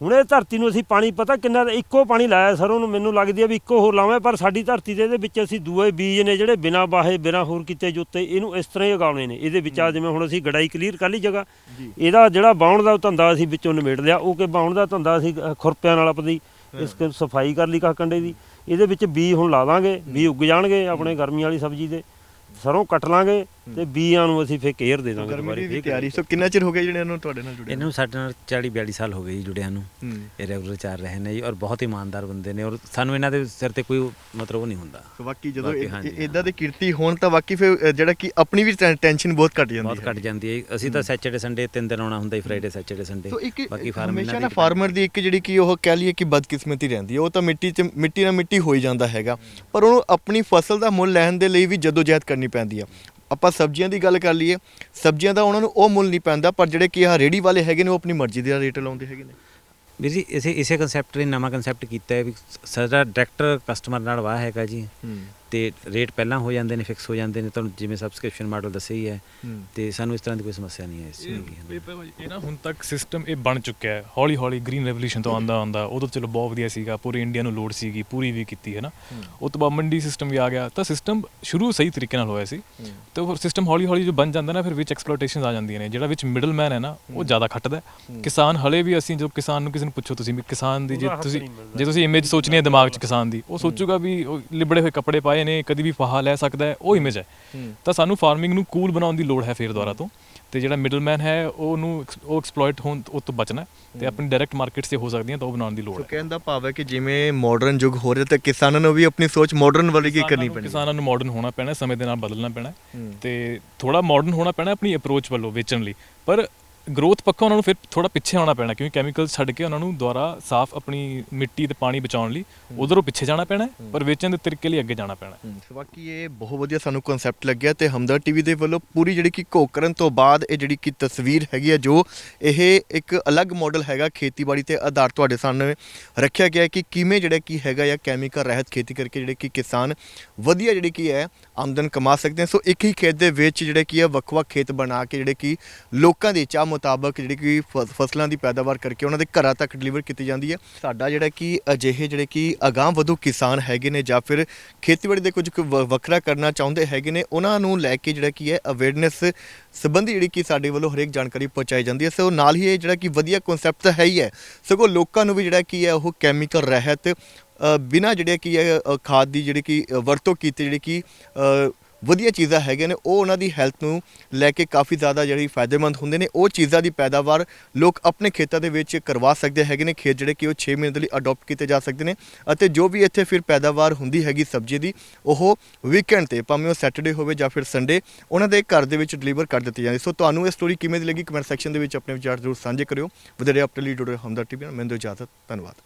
C: ਹੁਣ ਇਹ ਧਰਤੀ ਨੂੰ ਅਸੀਂ ਪਾਣੀ ਪਤਾ ਕਿੰਨਾ ਇੱਕੋ ਪਾਣੀ ਲਾਇਆ ਸਰੋਂ ਨੂੰ ਮੈਨੂੰ ਲੱਗਦੀ ਆ ਵੀ ਇੱਕੋ ਹੋਰ ਲਾਵਾਂ ਪਰ ਸਾਡੀ ਧਰਤੀ ਦੇ ਇਹਦੇ ਵਿੱਚ ਅਸੀਂ ਦੂਏ ਬੀਜ ਨੇ ਜਿਹੜੇ ਬਿਨਾ ਬਾਹੇ ਬਿਨਾ ਹੋਰ ਕੀਤੇ ਜੁੱਤੇ ਇਹਨੂੰ ਇਸ ਤਰ੍ਹਾਂ ਹੀ ਉਗਾਉਣੇ ਨੇ। ਇਹਦੇ ਵਿੱਚ ਆ ਜਿਵੇਂ ਹੁਣ ਅਸੀਂ ਗੜਾਈ ਕਲੀਅਰ ਕਰ ਲਈ ਜਗ੍ਹਾ ਇਹਦਾ ਜਿਹੜਾ ਬਾਉਣ ਦਾ ਧੰਦਾ ਅਸੀਂ ਵਿੱਚੋਂ ਨਿਬੇੜ ਲਿਆ ਉਹ ਕਿ ਬਾਉਣ ਦਾ ਧੰਦਾ ਅਸੀਂ ਖੁਰਪਿਆਂ ਨਾਲ ਆਪਣੀ ਇਸ ਕ- ਸਫ਼ਾਈ ਕਰ ਲਈ ਕਾ ਕੰਡੇ ਦੀ। ਇਹਦੇ ਵਿੱਚ ਬੀ ਹੁਣ ਲਾ ਦਾਂਗੇ ਬੀ ਉੱਗ ਜਾਣਗੇ ਆਪਣੇ ਗਰਮੀ ਵਾਲੀ ਸਬਜ਼ੀ ਦੇ ਸਰੋਂ ਕੱਟ ਲਾਂਗੇ ਤੇ ਬੀਆਂ ਨੂੰ ਅਸੀਂ ਫੇਰ ਕੇਅਰ ਦੇ ਦਾਂਗੇ
A: ਗਰਮੀ
C: ਦੁਬਾਰੇ
A: ਦੀ ਤਿਆਰੀ। ਸੋ ਕਿੰਨਾ ਚਿਰ ਹੋ ਗਿਆ ਜਿਹੜੇ ਇਹਨੂੰ ਤੁਹਾਡੇ ਨਾਲ ਜੁੜੇ
D: ਇਹਨਾਂ ਨੂੰ? ਸਾਡੇ ਨਾਲ 40 42 ਸਾਲ ਹੋ ਗਏ ਜੀ ਜੁੜਿਆਂ ਨੂੰ। ਇਹ ਰੈਗੂਲਰ ਚੱਲ ਰਹੇ ਨੇ ਜੀ ਔਰ ਬਹੁਤ ਇਮਾਨਦਾਰ ਬੰਦੇ ਨੇ ਔਰ ਸਾਨੂੰ ਇਹਨਾਂ ਦੇ ਸਿਰ ਤੇ ਕੋਈ ਮਤਲਬ ਉਹ ਨਹੀਂ ਹੁੰਦਾ।
A: ਸੋ ਬਾਕੀ ਜਦੋਂ ਇਦਾਂ ਦੇ ਕੀਰਤੀ ਹੋਣ ਤਾਂ ਬਾਕੀ ਫਿਰ ਅ, ਜਿਹੜਾ ਕਿ ਆਪਣੀ ਵੀ ਟੈਨਸ਼ਨ ਬਹੁਤ ਘਟ ਜਾਂਦੀ
D: ਬਹੁਤ
A: ਹੈ।
D: ਘਟ ਜਾਂਦੀ ਹੈ ਅਸੀਂ ਤਾਂ ਸੈਚਰਡੇ ਸੰਡੇ ਤਿੰਨ ਦਿਨ ਆਉਣਾ ਹੁੰਦਾ ਹੈ ਫਰਾਈਡੇ ਸੈਚਰਡੇ ਸੰਡੇ। ਬਾਕੀ ਫਾਰਮ
A: ਹਮੇਸ਼ਾ ਨਾ ਫਾਰਮਰ ਦੀ ਇੱਕ ਜਿਹੜੀ ਕਿ ਉਹ ਕਹਿ ਲਈਏ ਕਿ ਬਦਕਿਸਮਤੀ ਰਹਿੰਦੀ ਹੈ। ਉਹ ਤਾਂ ਮਿੱਟੀ 'ਚ ਮਿੱਟੀ ਨਾਲ ਮਿੱਟੀ ਹੋ ਹੀ ਜਾਂਦਾ ਹੈਗਾ। ਪਰ ਉਹਨੂੰ ਆਪਣੀ ਫਸਲ ਦਾ ਮੁੱਲ ਲੈਣ ਦੇ ਲਈ ਵੀ ਜਦੋਜਹਿਦ ਕਰਨੀ ਪੈਂਦੀ ਆ ਆਪਾਂ ਸਬਜ਼ੀਆਂ ਦੀ ਗੱਲ ਕਰ ਲਈਏ ਸਬਜ਼ੀਆਂ ਦਾ ਉਹਨਾਂ ਨੂੰ ਉਹ ਮੁੱਲ ਨਹੀਂ ਪੈਂਦਾ ਪਰ ਜਿਹੜੇ ਕਿ ਆਹ ਰੇੜੀ ਵਾਲੇ ਹੈਗੇ ਨੇ ਉਹ ਆਪਣੀ ਮਰਜ਼ੀ ਦਾ ਰੇਟ ਲਾਉਂਦੇ ਹੈਗੇ ਨੇ।
D: ਵੀਰ ਜੀ ਇਸੇ ਇਸੇ ਕਨਸੈਪਟ ਨੇ ਨਵਾਂ ਕਨਸੈਪਟ ਕੀਤਾ ਹੈ ਵੀ ਸਾਡਾ ਡਾਇਰੈਕਟ ਕਸਟਮਰ ਨਾਲ ਵਾਹ ਹੈਗਾ ਜੀ। ਤੇ ਰੇਟ ਪਹਿਲਾਂ ਹੋ ਜਾਂਦੇ ਨੇ ਫਿਕਸ ਹੋ ਜਾਂਦੇ ਨੇ ਤੁਹਾਨੂੰ ਜਿਵੇਂ ਸਬਸਕ੍ਰਿਪਸ਼ਨ ਮਾਡਲ ਦੱਸਿਆ ਹੀ ਹੈ ਤੇ ਸਾਨੂੰ ਇਸ ਤਰ੍ਹਾਂ ਦੀ ਕੋਈ ਸਮੱਸਿਆ ਨਹੀਂ ਹੈ ਇਸ ਦੀ
B: ਇਹ ਨਾ ਹੁਣ ਤੱਕ ਸਿਸਟਮ ਇਹ ਬਣ ਚੁੱਕਿਆ ਹੈ। ਹੌਲੀ ਹੌਲੀ ਗ੍ਰੀਨ ਰੈਵੋਲੂਸ਼ਨ ਤੋਂ ਆਂਦਾ ਆਂਦਾ ਉਦੋਂ ਚਲੋ ਬਹੁਤ ਵਧੀਆ ਸੀਗਾ ਪੂਰੀ ਇੰਡੀਆ ਨੂੰ ਲੋੜ ਸੀਗੀ ਪੂਰੀ ਵੀ ਕੀਤੀ ਹੈ ਨਾ। ਉਹ ਤੋਂ ਬਾਅਦ ਮੰਡੀ ਸਿਸਟਮ ਵੀ ਆ ਗਿਆ। ਤਾਂ ਸਿਸਟਮ ਸ਼ੁਰੂ ਸਹੀ ਤਰੀਕੇ ਨਾਲ ਹੋਇਆ ਸੀ। ਤੇ ਉਹ ਸਿਸਟਮ ਹੌਲੀ ਹੌਲੀ ਜੋ ਬਣ ਜਾਂਦਾ ਨਾ ਫਿਰ ਵਿੱਚ ਐਕਸਪਲੋਇਟੇਸ਼ਨਸ ਆ ਜਾਂਦੀਆਂ ਨੇ ਜਿਹੜਾ ਵਿੱਚ ਮਿਡਲ ਮੈਨ ਹੈ ਨਾ ਉਹ ਜ਼ਿਆਦਾ ਖੱਟਦਾ ਹੈ। ਕਿਸਾਨ ਹਲੇ ਵੀ ਅਸੀਂ ਜੋ ਕਿਸਾਨ ਨੂੰ ਕਿਸੇ ਨੂੰ ਪੁੱਛੋ ਤੁਸੀਂ ਵੀ ਕਿਸਾਨ ਦੀ ਜੇ ਤੁਸੀਂ। ਜੇ ਤੁਸੀਂ ਇਮੇਜ ਸੋਚਣੀ ਹੈ ਦਿਮਾਗ 'ਚ ਕਿਸਾਨ ਦੀ ਉਹ ਸੋਚੂਗਾ ਵੀ ਉਹ ਲਿਬੜੇ ਹੋਏ ਕੱਪੜੇ ਪਾਏ ਨੇ ਕਦੀ ਵੀ ਫਾਹਾ ਲੈ ਸਕਦਾ ਹੈ ਉਹ ਇਮੇਜ ਹੈ। ਤਾਂ ਸਾਨੂੰ ਫਾਰਮਿੰਗ ਨੂੰ ਕੂਲ ਬਣਾਉਣ ਦੀ ਲੋੜ ਹੈ ਫੇਰ ਦੁਬਾਰਾ ਤੋਂ। ਤੇ ਜਿਹੜਾ ਮਿਡਲਮੈਨ ਹੈ ਉਹਨੂੰ ex- ਉਹ ਐਕਸਪਲੋਇਟ ਹੋਣ ਉਹ ਤੋਂ ਬਚਣਾ ਤੇ ਆਪਣੀ ਡਾਇਰੈਕਟ ਮਾਰਕੀਟਸ ਤੇ ਹੋ ਸਕਦੀਆਂ ਤਾਂ ਉਹ ਬਣਾਉਣ ਦੀ ਲੋੜ
A: ਸੋ
B: ਹੈ।
A: ਕਹਿਣ ਦਾ ਭਾਵ ਹੈ ਕਿ ਜਿਵੇਂ ਮਾਡਰਨ ਯੁੱਗ ਹੋ ਰਿਹਾ ਤੇ ਕਿਸਾਨਾਂ ਨੂੰ ਵੀ ਆਪਣੀ ਸੋਚ ਮਾਡਰਨ ਵਾਲੀ ਕੀ ਕਰਨੀ
B: ਨੂੰ-
A: ਪੈਣੀ?
B: ਕਿਸਾਨਾਂ ਨੂੰ ਮਾਡਰਨ ਹੋਣਾ ਪੈਣਾ ਸਮੇਂ ਦੇ ਨਾਲ ਬਦਲਣਾ ਪੈਣਾ। ਤੇ ਥੋੜਾ ਮਾਡਰਨ ਹੋਣਾ ਪੈਣਾ ਆਪਣੀ ਅਪਰੋਚ ਵੱਲੋਂ ਵੇਚਣ ਲਈ। ਪਰ ਗਰੋਥ ਪੱਕਾ ਉਹਨਾਂ ਨੂੰ ਫਿਰ ਥੋੜਾ ਪਿੱਛੇ ਆਉਣਾ ਪੈਣਾ ਕਿਉਂਕਿ ਕੈਮੀਕਲਸ ਛੱਡ ਕੇ ਉਹਨਾਂ ਨੂੰ ਦੁਬਾਰਾ ਸਾਫ਼ ਆਪਣੀ ਮਿੱਟੀ ਤੇ ਪਾਣੀ ਬਚਾਉਣ ਲਈ ਉਧਰੋਂ ਪਿੱਛੇ ਜਾਣਾ ਪੈਣਾ ਹੈ, ਪਰ ਵੇਚਣ ਦੇ ਤਰੀਕੇ ਲਈ ਅੱਗੇ ਜਾਣਾ ਪੈਣਾ। ਹੈ।
A: ਸੋ ਬਾਕੀ ਇਹ ਬਹੁਤ ਵਧੀਆ ਸਾਨੂੰ ਕਨਸੈਪਟ ਲੱਗਿਆ ਤੇ ਹਮਦਰ ਟੀਵੀ ਦੇ ਵੱਲੋਂ ਪੂਰੀ ਜਿਹੜੀ ਕਿ ਘੋਖ ਕਰਨ ਤੋਂ ਬਾਅਦ ਇਹ ਜਿਹੜੀ ਕਿ ਤਸਵੀਰ ਹੈਗੀ ਹੈ ਜੋ ਇਹ ਇੱਕ ਅਲੱਗ ਮਾਡਲ ਹੈਗਾ ਖੇਤੀਬਾੜੀ ਤੇ ਆਧਾਰ ਤੁਹਾਡੇ ਸਾਹਮਣੇ ਰੱਖਿਆ ਗਿਆ ਹੈ ਕਿ ਕਿਵੇਂ ਜਿਹੜਾ ਕੀ ਹੈਗਾ ਜਾਂ ਕੈਮੀਕਲ ਰਹਿਤ ਖੇਤੀ ਕਰਕੇ ਜਿਹੜੇ ਕਿ ਕਿਸਾਨ ਵਧੀਆ ਜਿਹੜੀ ਕੀ ਹੈ ਆਮਦਨ ਕਮਾ ਸਕਦੇ ਹਨ ਸੋ ਇੱਕ ਹੀ ਖੇਤ ਦੇ ਵਿੱਚ ਜਿਹੜੇ ਕੀ ਹੈ ਵੱਖ-ਵੱਖ ਖੇਤ ਬਣਾ ਕੇ ਜਿਹੜੇ ਕਿ ਲੋਕਾਂ ਦੀ ਚਾਹ ਮੁਤਾਬਕ ਮੁਤਾਬਕ ਜਿਹੜੀ ਕਿ ਫ- ਫਸਲਾਂ ਦੀ ਪੈਦਾਵਾਰ ਕਰਕੇ ਉਹਨਾਂ ਦੇ ਘਰਾਂ ਤੱਕ ਡਿਲੀਵਰ ਕੀਤੀ ਜਾਂਦੀ ਹੈ। ਸਾਡਾ ਜਿਹੜਾ ਕਿ ਅਜਿਹੇ ਜਿਹੜੇ ਕਿ ਅਗਾਂਹ ਵਧੂ ਕਿਸਾਨ ਹੈਗੇ ਨੇ ਜਾਂ ਫਿਰ ਖੇਤੀਬਾੜੀ ਦੇ ਕੁਝ ਕੁ ਵ- ਵੱਖਰਾ ਕਰਨਾ ਚਾਹੁੰਦੇ ਹੈਗੇ ਨੇ ਉਹਨਾਂ ਨੂੰ ਲੈ ਕੇ ਜਿਹੜਾ ਕੀ ਹੈ ਅਵੇਅਰਨੈਸ ਸੰਬੰਧੀ ਜਿਹੜੀ ਕਿ ਸਾਡੇ ਵੱਲੋਂ ਹਰੇਕ ਜਾਣਕਾਰੀ ਪਹੁੰਚਾਈ ਜਾਂਦੀ ਹੈ। ਸੋ ਨਾਲ ਹੀ ਇਹ ਜਿਹੜਾ ਕਿ ਵਧੀਆ ਕਨਸੈਪਟ ਤਾਂ ਹੈ ਹੀ ਹੈ। ਸਗੋਂ ਲੋਕਾਂ ਨੂੰ ਵੀ ਜਿਹੜਾ ਕੀ ਹੈ ਉਹ ਕੈਮੀਕਲ ਰਹਿਤ ਅ, ਬਿਨਾਂ ਜਿਹੜੇ ਕੀ ਹੈ ਅ, ਖਾਦ ਦੀ ਜਿਹੜੀ ਕਿ ਅ, ਵਰਤੋਂ ਕੀਤੀ ਜਿਹੜੀ ਕਿ ਅ, ਵਧੀਆ ਚੀਜ਼ਾਂ ਹੈਗੀਆਂ ਨੇ, ਉਹ ਉਹਨਾਂ ਦੀ ਹੈਲਥ ਨੂੰ ਲੈ ਕੇ ਕਾਫੀ ਜ਼ਿਆਦਾ ਜਿਹੜੀ ਫਾਇਦੇਮੰਦ ਹੁੰਦੇ ਨੇ, ਉਹ ਚੀਜ਼ਾਂ ਦੀ ਪੈਦਾਵਾਰ ਲੋਕ ਆਪਣੇ ਖੇਤਾਂ ਦੇ ਵਿੱਚ ਕਰਵਾ ਸਕਦੇ ਹੈਗੇ ਨੇ, ਖੇਤ ਜਿਹੜੇ ਕਿ ਉਹ 6 ਮਹੀਨੇ ਦੇ ਲਈ ਅਡਾਪਟ ਕੀਤੇ ਜਾ ਸਕਦੇ ਨੇ ਅਤੇ ਜੋ ਵੀ ਇੱਥੇ ਫਿਰ ਪੈਦਾਵਾਰ ਹੁੰਦੀ ਹੈਗੀ ਸਬਜ਼ੀ ਦੀ, ਉਹ ਵੀਕਐਂਡ ਤੇ ਭਾਵੇਂ ਉਹ ਸੈਟਰਡੇ ਹੋਵੇ ਜਾਂ ਫਿਰ ਸੰਡੇ ਉਹਨਾਂ ਦੇ ਘਰ ਦੇ ਵਿੱਚ ਡਿਲੀਵਰ ਕਰ ਦਿੱਤੀ ਜਾਂਦੀ। ਸੋ ਤੁਹਾਨੂੰ ਇਹ ਸਟੋਰੀ ਕਿਵੇਂ ਦੀ ਲੱਗੀ? ਕਮੈਂਟ ਸੈਕਸ਼ਨ ਦੇ ਵਿੱਚ ਆਪਣੇ ਵਿਚਾਰ ਜ਼ਰੂਰ ਸਾਂਝੇ ਕਰਿਓ। ਵਧੇਰੇ ਅਪਡੇਟ ਲਈ ਜੁੜੇ ਹਮਦਰ ਟੀਵੀ ਨਾਲ। ਮੈਨੂੰ ਇਜਾਜ਼ਤ, ਧੰਨਵਾਦ।